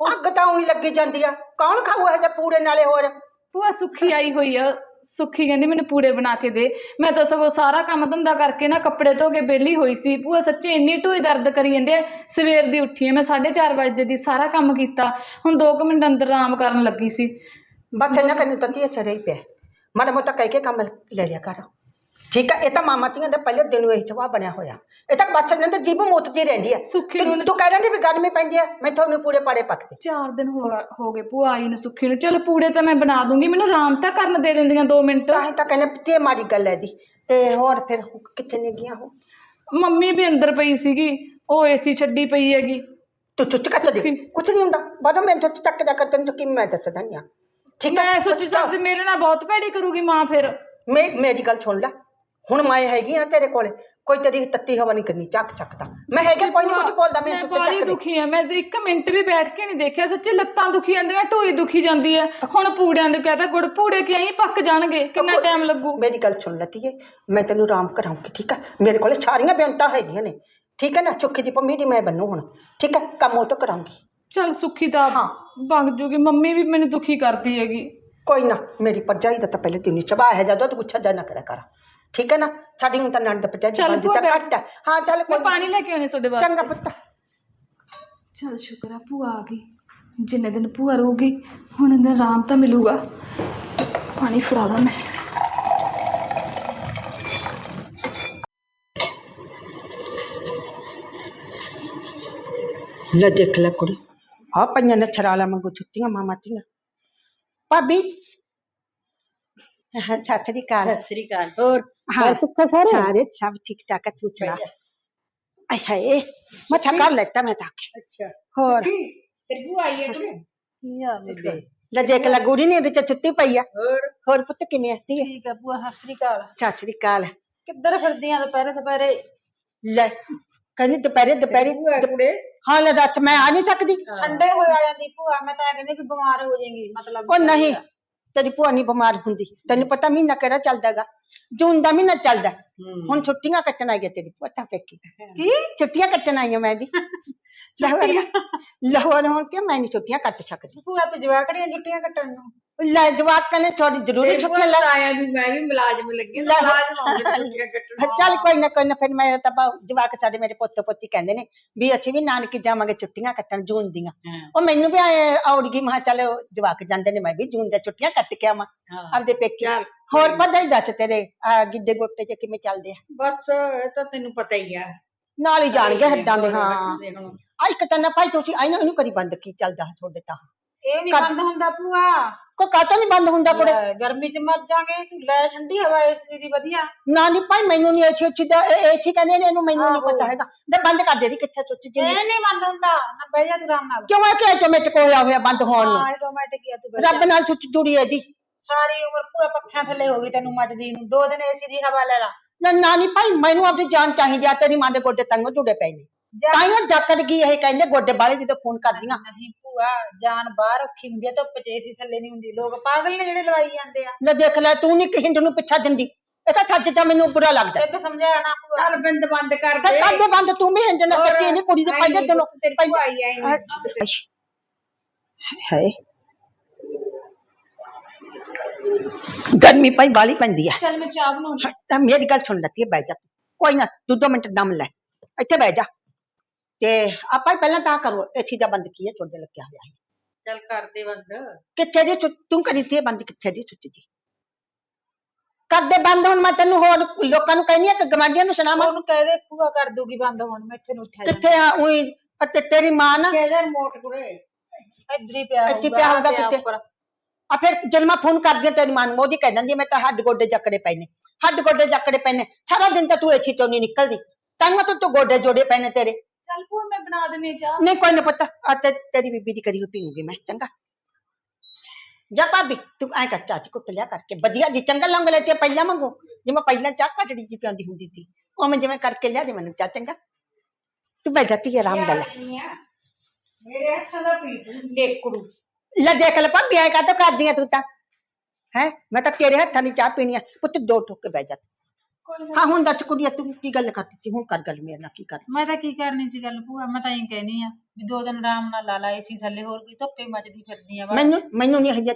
ਅੱਗ ਤਾਂ ਉਹੀ ਲੱਗੀ ਜਾਂਦੀ ਆ। ਕੌਣ ਖਾਊ ਇਹ ਜੇ ਪੂੜੇ ਨਾਲੇ ਹੋਰ? ਭੂਆ ਸੁੱਖੀ ਆਈ ਹੋਈ ਆ। ਸੁੱਖੀ ਕਹਿੰਦੀ, ਮੈਨੂੰ ਪੂੜੇ ਬਣਾ ਕੇ ਦੇ। ਮੈਂ ਤਾਂ ਸਗੋਂ ਸਾਰਾ ਕੰਮ ਧੰਦਾ ਕਰਕੇ ਨਾ ਕੱਪੜੇ ਧੋ ਕੇ ਵਿਹਲੀ ਹੋਈ ਸੀ। ਭੂਆ ਸੱਚੇ ਇੰਨੀ ਢੂਈ ਦਰਦ ਕਰੀ ਜਾਂਦੇ ਆ ਸਵੇਰ ਦੀ ਉੱਠੀ ਆ ਮੈਂ 4:30 ਵਜੇ ਦੀ ਸਾਰਾ ਕੰਮ ਕੀਤਾ। ਹੁਣ 2 ਮਿੰਟ ਅੰਦਰ ਆਰਾਮ ਕਰਨ ਲੱਗੀ ਸੀ। ਬਸ ਇਹਨਾਂ ਕੰਨ ਤਾਂ ਤੇ ਚਰੇ ਹੀ ਪਿਆ। ਮਾੜਾ ਮੋਟਾ ਕਹਿ ਕੇ ਕੰਮ ਲੈ ਲਿਆ ਕਰ। ਠੀਕ ਹੈ ਇਹ ਤਾਂ ਮਾਮਾ ਧੀਆਂ ਦੇ ਪਹਿਲੇ ਦਿਨ ਹੀ ਜਵਾਬ ਬਣਿਆ ਹੋਇਆ। ਇਹ ਤਾਂ ਬੱਚੇ ਤਾਂ ਜੀਭ ਮੁੱਤਦੀ ਰਹਿੰਦੀ ਹੈ ਸੁੱਖੀ ਤੂੰ- ਨੂੰ ਤੂੰ ਕਹਿ ਰਹੀ ਵੀ ਗਰਮੀ ਪੈਂਦੀ ਹੈ ਮੈਂ ਤੁਹਾਨੂੰ ਪੂਰੇ ਪਾੜੇ ਪੱਕਦੇ। ਚਾਰ ਦਿਨ ਹੋ ਹੋ ਗਏ ਭੂਆ ਆਈ ਨੂੰ ਸੁੱਖੀ ਨੂੰ। ਚਲ ਪੂੜੇ ਤਾਂ ਮੈਂ ਬਣਾ ਦੂੰਗੀ ਮੈਨੂੰ ਆਰਾਮ ਤਾਂ ਕਰਨ ਦੇ ਦਿੰਦੀਆਂ 2 ਮਿੰਟ। ਤਾਂ ਹੀ ਤਾਂ ਕਹਿੰਦੇ ਤੇ ਮਾੜੀ ਗੱਲ ਹੈ ਦੀ ਤੇ ਹੋਰ ਫਿਰ ਕਿੱਥੇ ਨੇ ਗਿਆ ਹੋ ਮੰਮੀ ਵੀ ਅੰਦਰ ਪਈ ਸੀਗੀ ਉਹ ਏਸੀ ਛੱਡੀ ਪਈ ਹੈਗੀ। ਤੂੰ ਚੁੱਚ ਕੱਟ ਦੇ ਕੁਛ ਨਹੀਂ ਹੁੰਦਾ। ਬਾਦੋਂ ਮੈਂ ਚੁੱਚ ਚੱਕ ਜਾ ਕਰ ਤੈਨੂੰ ਕੀ ਮੈਂ ਦੱਸਦਾ ਨਹੀਂ ਆ। ਠੀਕ ਹੈ ਮੈਂ ਸੋਚੀ ਸਕਦੀ ਮੇਰੇ ਨਾਲ ਬਹੁਤ ਭੈੜੀ ਕਰੂਗੀ ਮਾਂ ਫਿਰ। ਮੈਂ ਮੇਰੀ ਗੱਲ ਸੁਣ ਲੈ। ਹੁਣ ਮੈਂ ਹੈਗੀ ਆ ਤੇਰੇ ਕੋਲੇ ਕੋਈ ਤੇਰੀ ਤੱਤੀ ਹਵਾ ਨਹੀਂ ਕਰਨੀ ਚੱਕ ਚੱਕਦਾ ਮੈਂ ਹੈਗਾ ਕੋਈ ਨਹੀਂ ਕੁਝ ਬੋਲਦਾ ਮੈਂ ਤੂੰ ਬਾਲੀ ਚੱਕ ਦੇ। ਦੁਖੀ ਆ ਮੈਂ ਤਾਂ ਇੱਕ ਮਿੰਟ ਵੀ ਬੈਠ ਕੇ ਨਹੀਂ ਦੇਖਿਆ ਸੱਚੀ ਲੱਤਾਂ ਦੁਖੀ ਜਾਂਦੀਆਂ ਢੋਈ ਦੁਖੀ ਜਾਂਦੀ ਹੈ ਹੁਣ ਪੂੜਿਆਂ ਦੇ ਕਹਤਾ ਗੁੜ ਪੂੜੇ ਕਿ ਆਈ ਪੱਕ ਜਾਣਗੇ ਕਿੰਨਾ ਟਾਈਮ ਲੱਗੂ? ਮੇਰੀ ਗੱਲ ਸੁਣ ਲੈ ਧੀਏ ਮੈਂ ਤੈਨੂੰ ਆਰਾਮ ਕਰਾਉਂਗੀ ਠੀਕ ਹੈ ਮੇਰੇ ਕੋਲੇ ਸਾਰੀਆਂ ਬੇਨਤਾਂ ਹੈਗੀਆਂ ਨੇ ਠੀਕ ਹੈ ਨਾ? ਚੁੱਕੀ ਦੀ ਪੰਮੀ ਦੀ ਮੈਂ ਬੰਨੂ ਹੁਣ ਠੀਕ ਹੈ ਕੰਮ ਉਹ ਤੋਂ ਕਰਾਉਂਗੀ ਚਲ ਸੁੱਖੀ ਤਾਂ ਹਾਂ। ਭੱਗ ਜੂਗੀ ਮੰਮੀ ਵੀ ਮੈਨੂੰ ਦੁਖੀ ਕਰਦੀ ਹੈਗੀ। ਕੋਈ ਨਾ ਮੇਰੀ ਪਰਜਾਈ ਦਾ ਤਾਂ ਪਹਿਲੇ ਤੈਨੂੰ ਚਬਾ ਹੈ ਜਦੋਂ ਤੂੰ ਗੁੱਛਾ ਜਾ ਨਾ ਕਰਿਆ ਕਰ। ਠੀਕ ਹੈ ਨਾ? ਸਾਡੀ ਹੁਣ ਤਾਂ ਨੰਦ ਪਰਜਾਈ ਚੱਲ ਬੰਦੀ ਭੂਆ ਤਾਂ ਬੈਠ। ਘੱਟ ਹੈ। ਹਾਂ ਚੱਲ ਮੈਂ ਕੋਈ। ਪਾਣੀ ਲੈ ਕੇ ਆਉਣੇ ਤੁਹਾਡੇ ਚੰਗਾ ਵਾਸਤੇ। ਪੁੱਤ। ਚਲ ਸ਼ੁਕਰ ਆ ਭੂਆ ਆ ਗਈ। ਜਿੰਨੇ ਦਿਨ ਭੂਆ ਰਹੂਗੀ ਹੁਣ ਇਹਦਾ ਆਰਾਮ ਤਾਂ ਮਿਲੂਗਾ। ਪਾਣੀ ਫੜਾ ਦਾਂ ਮੈਂ। ਲੈ ਦੇਖ ਲੈ ਕੁੜੀ। ਆ ਪੰਜਾਂ ਨੇ ਛਰਾਲਾ ਮੰਗੂ ਛੁੱਟੀਆਂ ਮਾਮਾ ਤੀਆਂ। ਭਾਬੀ ਹਾਂ ਸਤਿ ਸ੍ਰੀ ਅਕਾਲ ਸਤਿ ਸ੍ਰੀ ਅਕਾਲ ਹੋਰ ਹਾਂ ਸੁੱਖਾ ਸਾਰੇ ਸਾਰੇ ਸਭ ਠੀਕ ਠਾਕ ਹੈ ਤੂੰ ਸੁਣਾ ਆਏ ਹਾਏ ਮੱਛਾ ਕਰ ਲੈਤਾ ਮੈਂ ਤਾਂ ਅੱਛਾ ਹੋਰ। ਤੇਰੀ ਭੂਆ ਆਈ ਹੈ ਕੁੜੇ ਕੀ ਆ ਬੇਬੇ ਲੈ ਦੇਖ ਲੈ ਗੁੜੀ ਨੇ ਇਹਦੇ ਚ ਛੁੱਟੀ ਪਈ ਆ ਹੋਰ। ਹੋਰ ਪੁੱਤ ਕਿਵੇਂ ਆ? ਧੀਏ? ਠੀਕ ਹੈ ਭੂਆ ਸਤਿ ਸ੍ਰੀ ਅਕਾਲ। ਸਤਿ ਸ੍ਰੀ ਅਕਾਲ ਕਿੱਧਰ ਫਿਰਦੀਆਂ ਦੁਪਹਿਰੇ ਦੁਪਹਿਰੇ? ਲੈ ਕਹਿੰਦੀ ਦੁਪਹਿਰੇ ਦੁਪਹਿਰੇ ਭੂਆ ਕੁੜੇ ਹਾਂ ਲੈ ਦੱਸ ਮੈਂ ਆ ਨਹੀਂ ਸਕਦੀ। ਠੰਡੇ ਹੋਏ ਆ ਜਾਂਦੀ ਭੂਆ ਮੈਂ ਤਾਂ ਇਹ ਕਹਿੰਦੀ ਵੀ ਬਿਮਾਰ ਹੋ ਜਾਏਗੀ ਮਤਲਬ ਉਹ ਨਹੀਂ। ਤੇਰੀ ਭੂਆ ਨਹੀਂ ਬਿਮਾਰ ਹੁੰਦੀ। ਤੈਨੂੰ ਪਤਾ ਮਹੀਨਾ ਕਿਹੜਾ ਚੱਲਦਾਗਾ? ਜੂਨ ਦਾ ਮਹੀਨਾ ਚੱਲਦਾ। ਹੁਣ ਛੁੱਟੀਆਂ ਕੱਟਣ ਆਈ ਹੈ ਤੇਰੀ ਭੂਆ ਤਾਂ ਪੇਕੀ ਕੀ? ਛੁੱਟੀਆਂ ਕੱਟਣ ਆਈ ਹਾਂ ਮੈਂ ਵੀ। ਲਾਹੌਰ ਲਾਹੌਰ ਹੁਣ ਕਿ ਮੈਂ ਨਹੀਂ ਛੁੱਟੀਆਂ ਕੱਟ ਸਕਦੀ। ਭੂਆ ਤੇ ਜਵਾਕੜੀਆਂ ਛੁੱਟੀਆਂ ਕੱਟਣ ਨੂੰ? ਲੈ ਜਵਾਕ ਨੇ ਛੋੜੀ ਜ਼ਰੂਰੀ ਛੁੱਟੀਆਂ ਲੈ ਆਇਆ ਵੀ ਮੈਂ ਵੀ ਮੁਲਾਜ਼ਮ ਲੱਗੀ ਲੈ। ਮੁਲਾਜ਼ਮ ਆਉਂਦੇ ਛੁੱਟੀਆਂ ਕੱਟਣ ਚੱਲ ਕੋਈ ਨਾ ਕੋਈ ਨਾ ਫਿਰ ਮੈਂ ਤਾਂ ਬਾ- ਜਵਾਕ ਸਾਡੇ ਮੇਰੇ ਪੁੱਤ ਪੋਤੀ ਕਹਿੰਦੇ ਨੇ ਵੀ ਅਸੀਂ ਵੀ ਨਾਨਕੀ ਜਾਵਾਂਗੇ ਛੁੱਟੀਆਂ ਕੱਟਣ ਜੂਨ ਦੀਆਂ। ਉਹ ਮੈਨੂੰ ਵੀ ਆਏ ਔੜਗੀ ਮਹਾ ਚੱਲ ਜਵਾਕ ਜਾਂਦੇ ਨੇ ਮੈਂ ਵੀ ਜੂਨ ਦੀਆਂ ਛੁੱਟੀਆਂ ਕੱਟ ਕੇ ਆਵਾਂ ਆਪਦੇ ਪੇਕੇ। ਚੱਲ। ਹੋਰ ਪਤਾ ਹੀ ਦੱਸ ਤੇਰੇ ਆਹ ਗਿੱਧੇ ਗੋਟੇ ਚ ਕਿਵੇਂ ਚੱਲਦੇ ਆ। ਬਸ ਇਹ ਤਾਂ ਤੈਨੂੰ ਪਤਾ ਹੀ ਆ। ਨਾਲ ਹੀ ਜਾਣਗੇ ਹੱਡਾਂ ਦੇ ਹਾਂ। ਆ ਇੱਕ ਤਾਂ ਨਾ ਭਾਈ ਤੁਸੀਂ ਆਇਨਾ ਇਹਨੂੰ ਕਰੀ ਬੰਦ ਕੀ ਚੱਲਦਾ ਤੁਹਾਡੇ ਤਾਂ। ਇਹ ਨਹੀਂ ਕਰ- ਬੰਦ ਹੁੰਦਾ ਭੂਆ। ਕੋਈ ਕਾਟਾ ਨਹੀਂ ਬੰਦ ਹੁੰਦਾ ਕੁੜੇ? ਲੈ, ਗਰਮੀ ਚ ਮਰ ਜਾਗੇ ਤੂੰ ਲੈ ਠੰਡੀ ਹਵਾ ਇਸ ਦੀ ਵਧੀਆ। ਨਾ ਨਹੀਂ ਭਾਈ ਮੈਨੂੰ ਨਹੀਂ ਅੱਛੀ ਅੱਛੀ ਦਾ ਇਹ ਅੱਛੀ ਕਹਿੰਦੇ ਨੇ ਇਹਨੂੰ ਮੈਨੂੰ ਨਹੀਂ ਆਹੋ। ਪਤਾ ਹੈਗਾ। ਤੇ ਬੰਦ ਕਰ ਦੇ ਦੀ ਕਿੱਥੇ ਸੁੱਚ ਜੀ ਇਹ ਨਹੀਂ ਬੰਦ ਹੁੰਦਾ ਨਾ ਬਹਿ ਜਾ ਤੂੰ ਆਰਾਮ ਨਾਲ। ਕਿਉਂ ਹੈ ਕਿ ਆਟੋਮੈਟਿਕ ਹੋਇਆ ਹੋਇਆ ਬੰਦ ਹੋਣ ਨੂੰ? ਹਾਂ ਆਟੋਮੈਟਿਕ ਹੀ ਆ ਤੂੰ ਬਹਿ ਰੱਬ ਜਾ। ਨਾਲ ਸੁੱਚ ਜੁੜੀ ਹੈ ਦੀ ਸਾਰੀ ਉਮਰ ਪੂਰਾ ਪੱਖਿਆਂ ਥੱਲੇ ਹੋ ਗਈ ਤੈਨੂੰ ਮੱਚਦੀ ਨੂੰ। ਦੋ ਦਿਨ ਏਸੀ ਦੀ ਹਵਾ ਲੈ ਲਾ। ਨਾ ਨਾ ਨਹੀਂ ਭਾਈ ਮੈਨੂੰ ਆਪਣੀ ਜਾਨ ਚਾਹੀਦੀ ਆ ਤੇਰੀ ਮਾਂ ਦੇ ਗੋਡੇ ਤੰਗ ਜੁੜੇ ਪਏ ਨੇ। ਜਾ। ਤਾਂ ਹੀ ਜੱਕੜ ਗਈ ਇਹ ਕਹਿੰਦੇ ਗੋਡੇ ਬਾਲੇ ਜਦੋਂ ਫੋਨ ਕਰਦੀਆਂ। ਨਹੀਂ ਭੂਆ ਜਾਨ ਬਾਹਰ ਔਖੀ ਹੁੰਦੀ ਆ ਧੁੱਪ ਚ ਏਸੀ ਥੱਲੇ ਨਹੀਂ ਹੁੰਦੀ। ਲੋਕ ਪਾਗਲ ਨੇ ਜਿਹੜੇ ਲਵਾਈ ਜਾਂਦੇ ਆ। ਲੈ ਦੇਖ ਲੈ ਤੂੰ ਨਹੀਂ ਹਿੰਦ ਨੂੰ ਪਿੱਛਾ ਦਿੰਦੀ। ਇਹ ਤਾਂ ਸੱਚ ਤਾਂ ਮੈਨੂੰ ਬੁਰਾ ਲੱਗਦਾ। ਬੇਬੇ ਸਮਝਾਇਆ ਨਾ ਭੂਆ। ਚੱਲ ਬਿੰਦ ਬੰਦ ਕਰ ਤੇ ਦੇ। ਕਾਦੇ ਬੰਦ ਤੂੰ ਵੀ ਹਿੰਦ ਨਾਲ ਸੱਚੀ ਨਹੀਂ ਕੁੜੀ ਦੇ ਪਹਿਲੇ ਦਿਨੋਂ ਤੇਰੀ ਭੂਆ ਆਈ ਆਈ ਹੈ ਗਰਮੀ ਭਾਈ ਬਾਲੀ ਪੈਂਦੀ ਆ। ਚੱਲ ਮੈਂ ਚਾਹ ਬਣਾਉਣੀ ਤਾਂ ਮੇਰੀ ਗੱਲ ਸੁਣ ਲੱਤੀ ਬਹਿ ਜਾ। ਕੋਈ ਨਾ ਤੂੰ ਦੋ ਮਿੰਟ ਦਮ ਲੈ। ਇੱਥੇ ਬਹਿ ਜਾ। ਤੇ ਆਪਾਂ ਹੀ ਪਹਿਲਾਂ ਤਾਂ ਕਰੋ ਇਹ ਚੀਜ਼ਾਂ ਬੰਦ ਕੀ ਹੈ ਤੁਹਾਡੇ ਲੱਗਿਆ ਹੋਇਆ ਹੈ। ਚੱਲ ਕਰ ਦੇ ਬੰਦ। ਕਿੱਥੇ ਦੀ ਛੁੱਟ- ਤੂੰ ਕਰੀ ਤੀ ਇਹ ਬੰਦ ਕਿੱਥੇ ਦੀ ਛੁੱਟੀ ਦੀ ਕਰਦੇ ਬੰਦ ਹੁਣ ਮੈਂ ਤੈਨੂੰ ਹੋਰ ਲੋਕਾਂ ਨੂੰ ਕਹਿੰਦੀ ਆ ਕਿ ਗਵਾਂਢੀਆਂ ਨੂੰ ਸੁਣਾਵਾਂ। ਉਹਨੂੰ ਕਹਿ ਦੇ ਭੂਆ ਕਰ ਦੂਗੀ ਬੰਦ ਹੁਣ ਮੈਂ ਇੱਥੇ ਨੂੰ ਉੱਠਿਆ ਕਿੱਥੇ ਆ ਉਹੀ ਅਤੇ ਤੇਰੀ ਮਾਂ ਨਾ? ਕਿਹੜਾ ਰਿਮੋਟ ਕੁੜੇ? ਇੱਧਰ ਹੀ ਪਿਆ ਇੱਥੇ ਪਿਆ ਹੋਊਗਾ ਕਿਤੇ। ਆ ਫਿਰ ਜਦ ਮੈਂ ਫੋਨ ਕਰਦੀ ਆ ਤੇਰੀ ਮਾਂ ਨੂੰ ਉਹਦੀ ਕਹਿ ਦਿੰਦੀ ਆ, ਮੈਂ ਤਾਂ ਹੱਡ ਗੋਡੇ ਜਕੜੇ ਪਏ ਨੇ ਹੱਡ ਗੋਡੇ ਜਕੜੇ ਪਏ ਨੇ। ਸਾਰਾ ਦਿਨ ਤਾਂ ਤੂੰ ਇੱਥੇ ਤੋਂ ਨਹੀਂ ਨਿਕਲਦੀ। ਤਾਂ ਤੂੰ ਤੂੰ ਗੋਡੇ ਜੋੜੇ ਪਏ ਨੇ ਤੇਰੇ। ਚੱਲ ਭੂਆ ਮੈਂ ਬਣਾ ਦਿੰਨੀ ਆ ਚਾਹ। ਨਹੀਂ ਕੋਈ ਨਾ ਪਤਾ ਆ ਤੇ ਤੇਰੀ ਬੀਬੀ ਦੀ ਕਰੀ ਹੋਈ ਪੀਉਂਗੀ ਮੈਂ ਚੰਗਾ। ਜਾ ਭਾਬੀ ਤੂੰ ਐ ਕਰ ਚਾਹ ਚ ਕੁੱਟ ਲਿਆ ਕਰਕੇ ਵਧੀਆ ਜੀ ਚੰਗਾ ਲੌਂਗ ਲੈ ਤੇ ਪਹਿਲਾਂ ਮੰਗੋ ਜਿਵੇਂ ਪਹਿਲਾਂ ਚਾਹ ਘਟੜੀ ਜੀ ਪਿਆਉਂਦੀ ਹੁੰਦੀ ਸੀ ਉਵੇਂ ਜਿਵੇਂ ਕਰਕੇ ਲਿਆ ਦੇ ਮੈਨੂੰ ਚਾਹ ਚੰਗਾ। ਤੂੰ ਬੈ ਜਾਤੀ ਆਰਾਮ ਨਾਲ। ਮੇਰੇ ਹੱਥਾਂ ਦਾ ਪੀ ਤੂੰ ਡੇਕੜੂ ਲੈ ਦੇਖ ਲੈ ਭਾਬੀ ਐ ਕਾਹਤੋਂ ਕਰਦੀ ਆ ਤੂੰ ਤਾਂ। ਹੈ ਮੈਂ ਤਾਂ ਤੇਰੇ ਹੱਥਾਂ ਦੀ ਚਾਹ ਪੀਣੀ ਆ। ਪੁੱਤ ਦੋ ਠੋਕੇ ਬਹਿ ਜਾ। ਹਾਂ ਹੁਣ ਦੱਸ ਕੁੜੀਆ ਤੂੰ ਕੀ ਗੱਲ ਕਰਦੀ ਸੀ ਹੁਣ ਕਰ ਗੱਲ ਮੇਰੇ ਨਾਲ ਕੀ ਕਰ ਮੈਂ ਤਾਂ ਕੀ ਕਰਨੀ ਸੀ ਗੱਲ ਭੂਆ? ਮੈਂ ਤਾਂ ਇਹ ਕਹਿਨੀ ਆ ਵੀ ਦੋ ਦਿਨ ਆਰਾਮ ਨਾਲ ਲਾ ਲਾ ਏਸੀ ਥੱਲੇ ਹੋਰ ਕੀ ਧੁੱਪੇ ਮੱਚਦੀ ਫਿਰਦੀ ਆ ਮੈਨੂੰ ਮੈਨੂੰ ਨਹੀਂ ਹਜੇ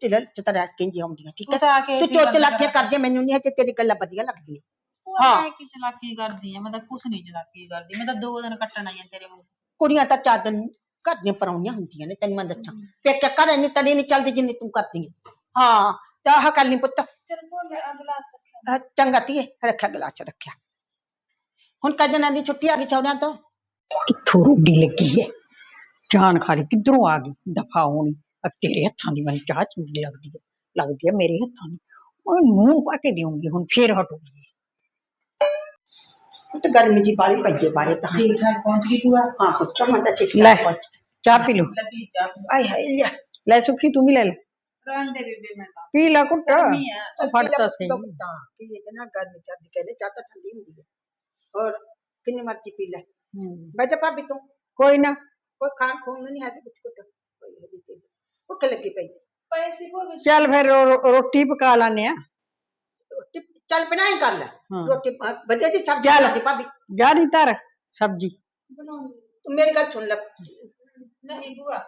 ਚਿਲ ਚਤਰਾ ਕਿੰਜੀ ਆਉਂਦੀਆਂ ਠੀਕ ਤੂੰ ਹੈ? ਤਾਂ ਆ ਕੇ ਤੂੰ ਏਸੀ ਚੋਚ ਬੰਦ ਲੱਗੇ ਕਰਾ। ਕਰਦੀ ਆ, ਮੈਨੂੰ ਨਹੀਂ ਹਜੇ ਤੇਰੀ ਗੱਲਾਂ ਵਧੀਆ ਲੱਗਦੀਆਂ। ਭੂਆ ਹਾਂ। ਮੈਂ ਕੀ ਚਲਾਕੀ ਕਰਦੀ ਆ? ਮੈਂ ਤਾਂ ਕੁਛ ਨਹੀਂ ਚਲਾਕੀ ਕਰਦੀ। ਮੈਂ ਤਾਂ ਦੋ ਦਿਨ ਕੱਟਣ ਆਈ ਆ ਤੇਰੇ ਮੂੰਹ ਕੁੜੀਆਂ ਤਾਂ ਚਾਰ ਦਿਨ ਘਰ ਦੀਆਂ ਪਰਾਉਣੀਆਂ ਹੁੰਦੀਆਂ ਨੇ ਤੈਨੂੰ ਮੈਂ ਦੱਸਾਂ। ਪੇਕੇ ਘਰ ਇੰਨੀ ਤੜੀ ਨਹੀਂ ਚੱਲਦੀ ਜਿੰਨੀ ਤੂੰ ਕਰਦੀ ਹੈ ਹਾਂ ਤਾਂ ਆਹ ਕਰ ਲਈ ਪੁੱਤ। ਚਲ ਭੂਆ ਮੈਂ ਆ ਗਲਾਸ ਚੰਗਾ ਧੀਏ ਰੱਖਿਆ ਗਲਾਸ ਚ ਰੱਖਿਆ। ਹੁਣ ਕਦੋਂ ਦੀ ਛੁੱਟੀ ਆ ਗਈ ਚੌੜਿਆਂ ਤੋਂ। ਕਿੱਥੋਂ ਰੋਡੀ ਲੱਗੀ ਹੈ ਜਾਨ ਖਾਰੀ ਕਿੱਧਰੋਂ ਆ ਗਈ? ਦਫਾ ਹੋਣੀ। ਆ ਤੇਰੇ ਹੱਥਾਂ ਦੀ ਮੈਨੂੰ ਚਾਹ ਚੰਗੀ ਲੱਗਦੀ ਹੈ ਲੱਗਦੀ ਹੈ ਮੇਰੇ ਹੱਥਾਂ ਦੀ। ਉਹ ਮੂੰਹ ਪਾ ਕੇ ਦੇਉਂਗੀ ਹੁਣ ਫੇਰ ਹਟੂਗੀ। ਉਹ ਤਾਂ ਗਰਮੀ ਜੀ ਬਾਲੀ ਪਈਏ ਬਾਰੇ ਤਾਂ। ਠੀਕ ਠਾਕ ਪਹੁੰਚ ਗਈ ਭੂਆ? ਹਾਂ ਪੁੱਤ ਮੈਂ ਤਾਂ ਠੀਕ ਲੈ ਠਾਕ ਚਾਹ ਪੀ ਲਓ। ਆਏ ਹਾਏ ਲਿਆ। ਲੈ ਸੁਖੀ ਤੂੰ ਵੀ ਲੈ ਲੈ। ਰਹਿਣ ਦੇ ਬੇਬੇ ਮੈਂ ਤਾਂ। ਪੀ ਲੈ ਘੁੱਟ। ਗਰਮੀ ਆ ਉਹ ਫੜ ਤਾਂ ਸਹੀ ਤਾਂ ਕੀ ਇਹ ਨਾ ਗਰਮੀ ਚੱਲਦੀ ਕਹਿੰਦੇ ਚਾਹ ਤਾਂ ਠੰਡੀ ਹੁੰਦੀ ਹੈ। ਔਰ ਕਿੰਨੀ ਮਰਜ਼ੀ ਪੀ ਲੈ। ਮੈਂ ਤਾਂ ਭਾਬੀ ਤੂੰ। ਕੋਈ ਨਾ। ਕੋਈ ਖਾਣ ਖੂਨ ਨਹੀਂ ਹੈਗੀ ਕੁਛ ਕੁਛ ਕੋਈ ਹੈਗੀ ਤੇ ਭੁੱਖ ਲੱਗੀ ਪਈ। ਪਏ ਸੀ ਵਿੱਚ? ਚੱਲ ਫਿਰ ਰੋਟੀ ਪਕਾ ਲਾਨੇ ਆ ਰੋਟੀ ਚੱਲ ਬਣਾਈ ਕਰ ਲੈ। ਰੋਟੀ ਵਧੀਆ ਜੀ ਸਬਜ਼ੀ ਚੱਲ। ਲਾਦੀ ਭਾਬੀ। ਜਾ ਨਹੀਂ ਧਰ ਸਬਜੀ। ਤੂੰ ਮੇਰੀ ਗੱਲ ਸੁਣ ਲੈ। ਨਹੀਂ ਭੂਆ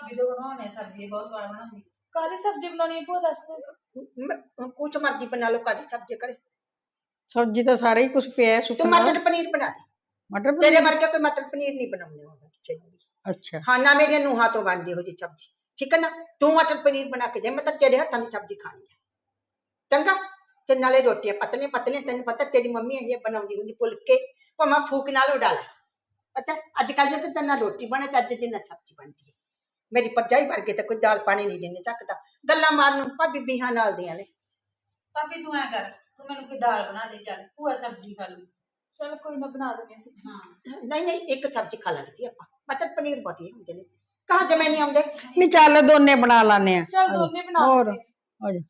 ਭਾਬੀ ਤੋਂ ਬਣਾਉਣੇ ਸਬਜ਼ੀ ਬਹੁਤ ਸਵਾਦ ਬਣਾਉਂਦੀ। ਕਾਹਦੀ ਸਬਜ਼ੀ ਬਣਾਉਣੀ ਹੈ ਭੂਆ ਦੱਸ ਦੇ। ਮੈਂ- ਕੁਛ ਮਰਜ਼ੀ ਬਣਾ ਲਓ ਕਾਦੀ ਸਬਜ਼ੀ ਕਰੇ ਸਬਜੀ ਤਾਂ ਸਾਰੇ ਹੀ ਕੁਝ ਪਿਆ ਹੈ ਤੂੰ ਸੁਖਨਾ ਮਟਰ ਪਨੀਰ ਬਣਾ ਦੇ। ਮਟਰ ਤੇਰੇ ਪਨੀਰ? ਵਰਗੇ ਕੋਈ ਮਟਰ ਪਨੀਰ ਨਹੀਂ ਬਣਾਉਂਦੇ ਹੁੰਦਾ ਕਿਸੇ ਨੂੰ ਵੀ। ਅੱਛਾ। ਹਾਂ ਨਾ ਮੇਰੀਆਂ ਨੂੰਹਾਂ ਤੋਂ ਬਣਦੀ ਹੋ ਜੀ ਸਬਜ਼ੀ। ਠੀਕ ਹੈ ਨਾ? ਤੂੰ ਮਟਰ ਪਨੀਰ ਬਣਾ ਕੇ ਦੇ ਮੈਂ ਤਾਂ ਤੇਰੇ ਹੱਥਾਂ ਦੀ ਸਬਜ਼ੀ ਖਾਣੀ ਹੈ ਚੰਗਾ? ਤੇ ਨਾਲੇ ਰੋਟੀਆਂ ਪਤਲੇ ਪਤਲੇ ਤੈਨੂੰ ਪਤਾ ਤੇਰੀ ਮੰਮੀ ਇਹ ਬਣਾਉਂਦੀ ਹੁੰਦੀ ਫੁਲਕੇ ਭਾਵੇਂ ਫੂਕ ਨਾਲ ਉਡਾ ਲੈ। ਪਤਾ ਅੱਜ ਕੱਲ੍ਹ ਜੇ ਤਾਂ ਨਾ ਰੋਟੀ ਬਣੇ ਤੇ ਅੱਜ ਦੀ ਨਾ ਸਬਜ਼ੀ ਬਣਦੀ ਹੈ। ਮੇਰੀ ਪਰਜਾਈ ਵਰਗੇ ਤਾਂ ਕੋਈ ਦਾਲ ਪਾਣੀ ਨਹੀਂ ਦੇਣੇ ਚੱਕਦਾ। ਗੱਲਾਂ ਮਾਰਨ ਨੂੰ ਭਾਬੀ ਬੀਹਾਂ ਨਾਲ ਦੀਆਂ ਨੇ। ਭਾਬੀ ਤੂੰ ਐ ਕਰ ਤੂੰ ਮੈਨੂੰ ਕੋਈ ਦਾਲ ਬਣਾ ਦੇ ਚੱਲ ਭੂਆ ਸਬਜ਼ੀ ਖਾ ਲੂ ਚਲ ਕੋਈ ਨਾ ਬਣਾ ਦਿੰਦੇ ਸੀ ਹਾਂ। ਨਹੀਂ ਨਹੀਂ ਇੱਕ ਸਬਜ਼ੀ ਖਾ ਲੱਗਦੀ ਆਪਾਂ। ਮਟਰ ਪਨੀਰ ਵਧੀਆ ਹੁੰਦੇ ਨੇ। ਕਹਾਂ ਜਮੇ ਨਹੀਂ ਆਉਂਦੇ? ਨਹੀਂ ਚੱਲ ਦੋਨੇ ਬਣਾ ਲਾਨੇ ਆ ਚਲ ਦੋਨੇ ਬਣਾ ਹੋਰ ਆ ਜਾ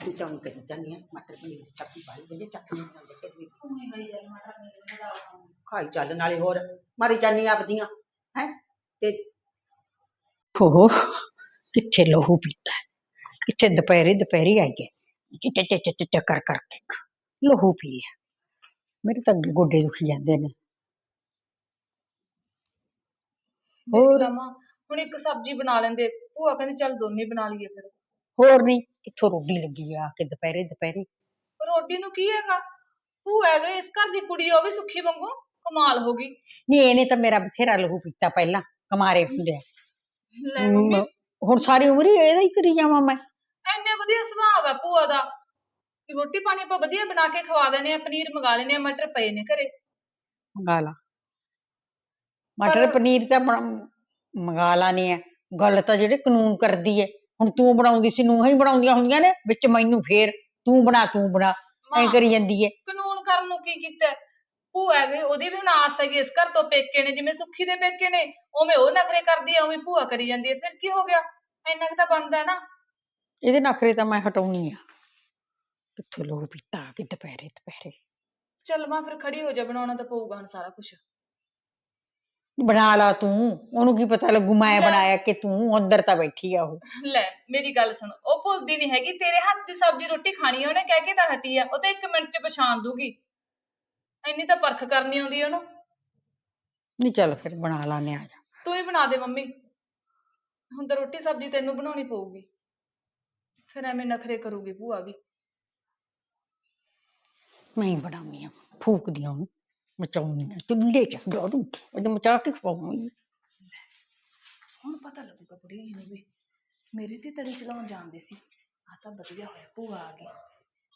ਤੂੰ ਤਾਂ ਊਂ ਕਹੀ ਜਾਂਦੀ ਹੈ ਮਟਰ ਪਨੀਰ ਦੀ ਸਬਜ਼ੀ ਬਾਈ ਵਧੀਆ ਚੱਕਣੀ ਬਣਾਉਂਦੇ ਤੇ ਵੀ ਘੁੰਮੀ ਗਈ ਚੱਲ ਮਟਰ ਪਨੀਰ ਦਾਲ ਖਾਣੀ। ਖਾਈ ਚੱਲ ਨਾਲੇ ਹੋਰ ਮਾਰੀ ਜਾਨੀ ਆਪਦੀਆਂ ਹੈ ਤੇ ਹੋ ਕਿੱਥੇ ਲਹੂ ਪੀਤਾ ਹੈ? ਕਿੱਥੇ ਦੁਪਹਿਰੇ ਦੁਪਹਿਰੇ ਆਈ ਹੈ ਚਿੱਟ ਚਿੱਟ ਚਿੱਟ ਕਰ ਕਰਕੇ ਲਹੂ ਪੀ ਲਿਆ ਮੇਰੇ ਤਾਂ ਅੱਗੇ ਗੋਡੇ ਦੁਖੀ ਜਾਂਦੇ ਨੇ ਹੋਰ ਰਮਾ ਹੁਣ ਇੱਕ ਸਬਜ਼ੀ ਬਣਾ ਲੈਂਦੇ ਭੂਆ ਕਹਿੰਦੀ ਚੱਲ ਦੋਨੇ ਬਣਾ ਲਈਏ ਫਿਰ ਹੋਰ ਨਹੀਂ ਕਿੱਥੋਂ ਰੋਡੀ ਲੱਗੀ ਆ ਕੇ ਦੁਪਹਿਰੇ ਦੁਪਹਿਰੇ ਰੋਟੀ ਨੂੰ ਕੀ ਹੈਗਾ ਭੂਆ ਹੈਗਾ ਇਸ ਘਰ ਦੀ ਕੁੜੀ ਆ, ਉਹ ਵੀ ਸੁੱਖੀ ਵਾਂਗੂ ਕਮਾਲ ਹੋ ਗਈ। ਨਹੀਂ ਇਹਨੇ ਤਾਂ ਮੇਰਾ ਬਥੇਰਾ ਲਹੂ ਪੀਤਾ ਪਹਿਲਾਂ ਕਮਾਰੇ ਹੁੰਦੇ ਲੈ ਮੰਮੀ। ਹੁਣ ਸਾਰੀ ਉਮਰ ਹੀ ਇਹਦਾ ਹੀ ਕਰੀ ਜਾਵਾਂ ਮੈਂ। ਐਨੇ ਵਧੀਆ ਸੁਭਾਅ ਹੈਗਾ ਭੂਆ ਦਾ। ਕਿ ਰੋਟੀ ਪਾਣੀ ਆਪਾਂ ਵਧੀਆ ਬਣਾ ਕੇ ਖਵਾ ਦਿੰਦੇ ਆ ਪਨੀਰ ਮੰਗਾ ਲੈਨੇ ਆ ਮਟਰ ਪਏ ਨੇ ਘਰੇ। ਮੰਗਾ ਲਾ। ਮਟਰ ਪਨੀਰ ਤਾਂ ਬਣਾ- ਮੰਗਾ ਲਾਨੇ ਆ ਗੱਲ ਤਾਂ ਜਿਹੜੇ ਕਾਨੂੰਨ ਕਰਦੀ ਏ ਹੁਣ ਤੂੰ ਬਣਾਉਂਦੀ ਸੀ ਨੂੰਹਾਂ ਹੀ ਬਣਾਉਂਦੀਆਂ ਹੁੰਦੀਆਂ ਨੇ ਵਿੱਚ ਮੈਨੂੰ ਫੇਰ ਤੂੰ ਬਣਾ ਤੂੰ ਬਣਾ। ਐ ਮਾਂ, ਕਰੀ ਜਾਂਦੀ ਏ ਕਾਨੂੰਨ ਕਰਨ ਨੂੰ ਕੀ ਕੀਤਾ ਹੈ? ਭੂਆ ਹੈਗੀ ਉਹਦੀ ਵੀ ਹੁਣ ਆਸ ਹੈਗੀ ਇਸ ਘਰ ਤੋਂ ਪੇਕੇ ਨੇ ਜਿਵੇਂ ਸੁੱਖੀ ਦੇ ਪੇਕੇ ਨੇ ਉਵੇਂ ਉਹ ਨਖਰੇ ਕਰਦੀ ਆ ਉਵੇਂ ਭੂਆ ਕਰੀ ਜਾਂਦੀ ਹੈ ਫਿਰ ਕੀ ਹੋ ਗਿਆ? ਇੰਨਾ ਕੁ ਤਾਂ ਬਣਦਾ ਹੈ ਨਾ। ਇਹਦੇ ਨਖਰੇ ਤਾਂ ਮੈਂ ਹਟਾਉਣੀ ਆ। ਕਿੱਥੋਂ ਲੋਕ ਪੀਤਾ ਕਿ ਦੁਪਹਿਰੇ ਦੁਪਹਿਰੇ। ਚੱਲ ਮਾਂ ਫਿਰ ਖੜੀ ਹੋ ਜਾ ਬਣਾਉਣਾ ਤਾਂ ਪਊਗਾ ਹੁਣ ਸਾਰਾ ਕੁਝ ਬਣਾ ਲਾ ਤੂੰ ਉਹਨੂੰ ਕੀ ਪਤਾ ਲੱਗੂ ਮੈਂ ਲੈ। ਬਣਾਇਆ ਕਿ ਤੂੰ ਅੰਦਰ ਤਾਂ ਬੈਠੀ ਆ ਉਹ। ਲੈ ਮੇਰੀ ਗੱਲ ਸੁਣ ਉਹ ਭੁੱਲਦੀ ਨਹੀਂ ਹੈਗੀ ਤੇਰੇ ਹੱਥ ਦੀ ਸਬਜ਼ੀ ਰੋਟੀ ਖਾਣੀ ਆ ਉਹਨੇ ਕਹਿ ਕੇ ਤਾਂ ਹਟੀ ਆ ਉਹ ਤਾਂ ਇੱਕ ਮਿੰਟ 'ਚ ਪਛਾਣ ਦੂਗੀ। ਇੰਨੀ ਤਾਂ ਪਰਖ ਕਰਨੀ ਆਉਂਦੀ ਆ ਉਹਨੂੰ ਨਹੀਂ ਚੱਲ ਫਿਰ ਬਣਾ ਲਾਨੇ ਆ ਜਾ। ਤੂੰ ਹੀ ਬਣਾ ਦੇ ਮੰਮੀ। ਹੁਣ ਤਾਂ ਰੋਟੀ ਸਬਜ਼ੀ ਤੈਨੂੰ ਬਣਾਉਣੀ ਪਊਗੀ। ਫਿਰ ਐਵੇਂ ਨਖਰੇ ਕਰੂਗੀ ਭੂਆ ਵੀ। ਮੈਂ ਹੀ ਬਣਾਉਣੀ ਆ ਫੂਕਦੀ ਆ ਉਹਨੂੰ ਮਚਾਉਣੀ ਆ। ਚੁੱਲ੍ਹੇ ਚ ਡੋਰੂ ਉਹਦੇ ਮਚਾ ਕੇ ਖਵਾਉਂਗੀ ਹੁਣ ਪਤਾ ਲੱਗੂਗਾ ਬੁੜੀ ਜੀ ਨੂੰ ਵੀ ਮੇਰੀ ਤੇ ਤੜੀ ਚਲਾਉਣ ਜਾਂਦੇ ਸੀ। ਆ ਤਾਂ ਵਧੀਆ ਹੋਇਆ ਭੂਆ ਆ ਗਈ।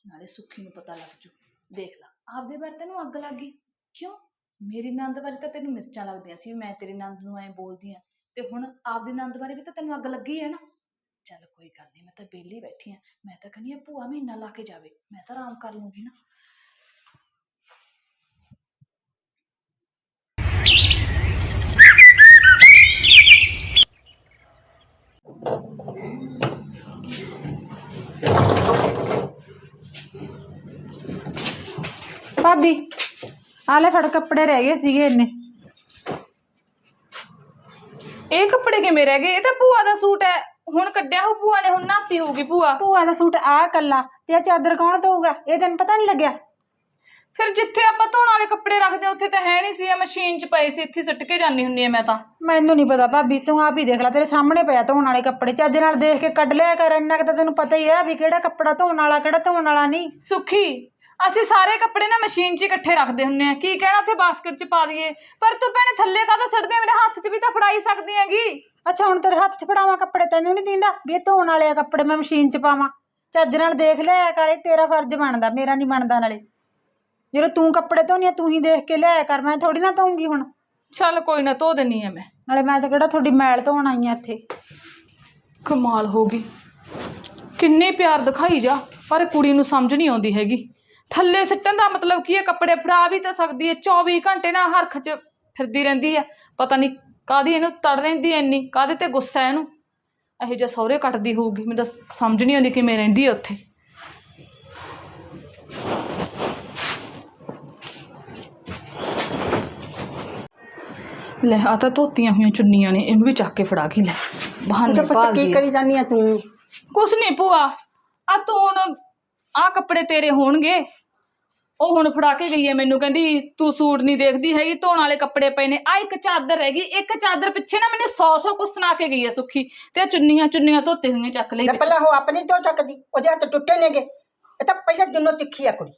ਨਾਲੇ ਸੁੱਖੀ ਨੂੰ ਪਤਾ ਲੱਗ ਜੂ। ਦੇਖ ਲਾ, ਆਪਦੇ ਬਾਰੇ ਤੈਨੂੰ ਅੱਗ ਲੱਗ ਗਈ। ਕਿਉਂ? ਮੇਰੀ ਨੰਦ ਬਾਰੇ ਤਾਂ ਤੈਨੂੰ ਮਿਰਚਾਂ ਲੱਗਦੀਆਂ ਸੀ ਵੀ ਮੈਂ ਤੇਰੀ ਨੰਦ ਨੂੰ ਐਂ ਬੋਲਦੀ ਆ। ਤੇ ਹੁਣ ਆਪਦੀ ਨੰਦ ਬਾਰੇ ਵੀ ਤਾਂ ਤੈਨੂੰ ਅੱਗ ਲੱਗੀ ਹੈ ਨਾ। ਚੱਲ ਕੋਈ ਗੱਲ ਨਹੀਂ ਮੈਂ ਤਾਂ ਵਿਹਲੀ ਬੈਠੀ ਆ। ਮੈਂ ਤਾਂ ਕਹਿੰਦੀ ਆ, ਭੂਆ ਮਹੀਨਾ ਲਾ ਕੇ ਜਾਵੇ। ਮੈਂ ਤਾਂ ਆਰਾਮ ਕਰ ਲੂੰਗੀ ਨਾ ਭਾਬੀ ਆ ਲੈ ਫੜ ਕੱਪੜੇ ਰਹਿ ਗਏ ਸੀਗੇ ਇੰਨੇ। ਇਹ ਕੱਪੜੇ ਕਿਵੇਂ ਰਹਿ ਗਏ? ਇਹ ਤਾਂ ਭੂਆ ਦਾ ਸੂਟ ਹੈ। ਹੁਣ ਕੱਢਿਆ ਹੋ ਭੂਆ ਨੇ ਹੁਣ ਨਾਤੀ ਹੋਊਗੀ ਭੂਆ। ਭੂਆ ਦਾ ਸੂਟ ਆ ਕੱਲਾ ਤੇ ਆ ਚਾਦਰ ਕੌਣ ਧੋਊਗਾ? ਇਹ ਤੈਨੂੰ ਪਤਾ ਨਹੀਂ ਲੱਗਿਆ? ਫਿਰ ਜਿੱਥੇ ਆਪਾਂ ਧੋਣ ਵਾਲੇ ਕੱਪੜੇ ਰੱਖਦੇ ਹਾਂ, ਉੱਥੇ ਤਾਂ ਹੈ ਨਹੀਂ ਸੀ। ਇਹ ਮਸ਼ੀਨ 'ਚ ਪਏ ਸੀ ਇੱਥੇ ਸੁੱਟ ਕੇ ਜਾਂਦੀ ਹੁੰਦੀ ਆ ਮੈਂ ਤਾਂ। ਮੈਨੂੰ ਨਹੀਂ ਪਤਾ ਭਾਬੀ ਤੂੰ ਆਪ ਹੀ ਦੇਖ ਲੈ ਤੇਰੇ ਸਾਹਮਣੇ ਪਿਆ ਧੋਣ ਵਾਲੇ ਕੱਪੜੇ। ਚੱਜ ਨਾਲ ਦੇਖ ਕੇ ਕੱਢ ਲਿਆ ਕਰ ਇੰਨਾ ਕੁ ਤਾਂ ਤੈਨੂੰ ਪਤਾ ਹੀ ਹੈ ਵੀ ਕਿਹੜਾ ਕੱਪੜਾ ਧੋਣ ਵਾਲਾ ਕਿਹੜਾ ਧੋਣ ਵਾਲਾ ਨਹੀਂ। ਸੁਖੀ ਅਸੀਂ ਸਾਰੇ ਕੱਪੜੇ ਨਾ ਮਸ਼ੀਨ 'ਚ ਹੀ ਇਕੱਠੇ ਰੱਖਦੇ ਹੁੰਨੇ ਆ ਕੀ ਕਹਿਣਾ ਉੱਥੇ ਬਾਸਕਟ 'ਚ ਪਾ ਦਈਏ? ਪਰ ਤੂੰ ਭੈਣੇ ਥੱਲੇ ਕਾਹਦਾ ਸੜਦੇ? ਮੇਰੇ ਹੱਥ 'ਚ ਵੀ ਤਾਂ ਫੜਾਈ ਸਕਦੀ ਹੈਗੀ। ਅੱਛਾ ਹੁਣ ਤੇਰੇ ਹੱਥ 'ਚ ਫੜਾਵਾਂ ਕੱਪੜੇ? ਤੈਨੂੰ ਨਹੀਂ ਦਿੰਦਾ ਵੀ ਇਹ ਧੋਣ ਵਾਲੇ ਆ ਕੱਪੜੇ ਮੈਂ ਮਸ਼ੀਨ 'ਚ ਪਾਵਾਂ? ਚੱਜ ਨਾਲ ਦੇਖ ਲਿਆ ਕਰ ਇਹ ਤੇਰਾ ਫਰਜ਼ ਬਣਦਾ ਮੇਰਾ ਨਹੀਂ ਬਣਦਾ ਨਾਲੇ। ਜਦੋਂ ਤੂੰ ਕੱਪੜੇ ਧੋਣੀ ਆ ਤੂੰ ਹੀ ਦੇਖ ਕੇ ਲਿਆਇਆ ਕਰ ਮੈਂ ਥੋੜੀ ਨਾ ਧੋਉਂਗੀ ਹੁਣ। ਚੱਲ ਕੋਈ ਨਾ ਧੋ ਦਿੰਨੀ ਆ ਮੈਂ। ਨਾਲੇ ਮੈਂ ਤਾਂ ਕਿਹੜਾ ਤੁਹਾਡੀ ਮੈਲ ਧੋਣ ਆਈ ਆ ਇੱਥੇ। ਕਮਾਲ ਹੋ ਗਈ। ਕਿੰਨੇ ਪਿਆਰ ਦਿਖਾਈ ਜਾ ਪਰ ਕੁੜੀ ਨੂੰ ਸਮਝ ਨਹੀਂ ਆਉਂਦੀ ਹੈਗੀ। ਥੱਲੇ ਸਿੱਟਣ ਦਾ ਮਤਲਬ ਕੀ ਹੈ? ਕੱਪੜੇ ਫੜਾ ਵੀ ਤਾਂ ਸਕਦੀ ਹੈ 24 ਘੰਟੇ ਨਾ ਹਰਖ 'ਚ ਫਿਰਦੀ ਰਹਿੰਦੀ ਹੈ। ਪਤਾ ਨਹੀਂ ਕਾਦੀ ਇਹਨੂੰ ਤੜ ਰਹਿੰਦੀ ਐ ਇੰਨੀ ਕਾਦੇ ਤੇ ਗੁੱਸਾ ਹੈ ਇਹਨੂੰ? ਇਹੋ ਜਿਹਾ ਸਹੁਰੇ ਕੱਟਦੀ ਹੋਊਗੀ ਮੈਨੂੰ ਤਾਂ ਸਮਝ ਨਹੀਂ ਆਉਂਦੀ ਕਿਵੇਂ ਰਹਿੰਦੀ ਹੈ ਉੱਥੇ। ਲੈ ਆ ਤਾਂ ਧੋਤੀਆਂ ਹੋਈਆਂ ਚੁੰਨੀਆਂ ਨੇ ਇਹਨੂੰ ਵੀ ਚੱਕ ਕੇ ਫੜਾ ਕੇ ਲੈ। ਬਹਾਨੇ ਤੇ ਪੁੱਤ ਭਾਲਦੀ ਕੀ ਹੈ। ਕਰੀ ਜਾਂਦੀ ਆ ਤੂੰ? ਕੁਛ ਨਹੀਂ ਭੂਆ ਆ ਤੂੰ ਹੁਣ ਆ ਕੱਪੜੇ ਤੇਰੇ ਹੋਣਗੇ। ਉਹ ਹੁਣ ਫੜਾ ਕੇ ਗਈ ਹੈ ਮੈਨੂੰ ਕਹਿੰਦੀ ਤੂੰ ਸੂਟ ਨਹੀਂ ਦੇਖਦੀ ਹੈਗੀ ਧੋਣ ਵਾਲੇ ਕੱਪੜੇ ਪਏ ਨੇ। ਆ ਇੱਕ ਚਾਦਰ ਰਹਿ ਗਈ ਇੱਕ ਚਾਦਰ ਪਿੱਛੇ ਨਾ ਮੈਨੂੰ 100 100 ਕੁਛ ਸੁਣਾ ਕੇ ਗਈ ਹੈ ਸੁੱਖੀ ਤੇ ਚੁੰਨੀਆਂ ਚੁੰਨੀਆਂ ਧੋਤੇ ਹੋਈਆਂ ਚੱਕ ਲਈ। ਪਹਿਲਾਂ ਉਹ ਆਪਣੀ ਤੋਂ ਚੱਕਦੀ ਉਹਦੇ ਹੱਥ ਟੁੱਟੇ ਨੇਗੇ। ਇਹ ਤਾਂ ਪਹਿਲਾਂ ਦਿਨੋਂ ਤਿੱਖੀ ਆ ਕੁੜੀ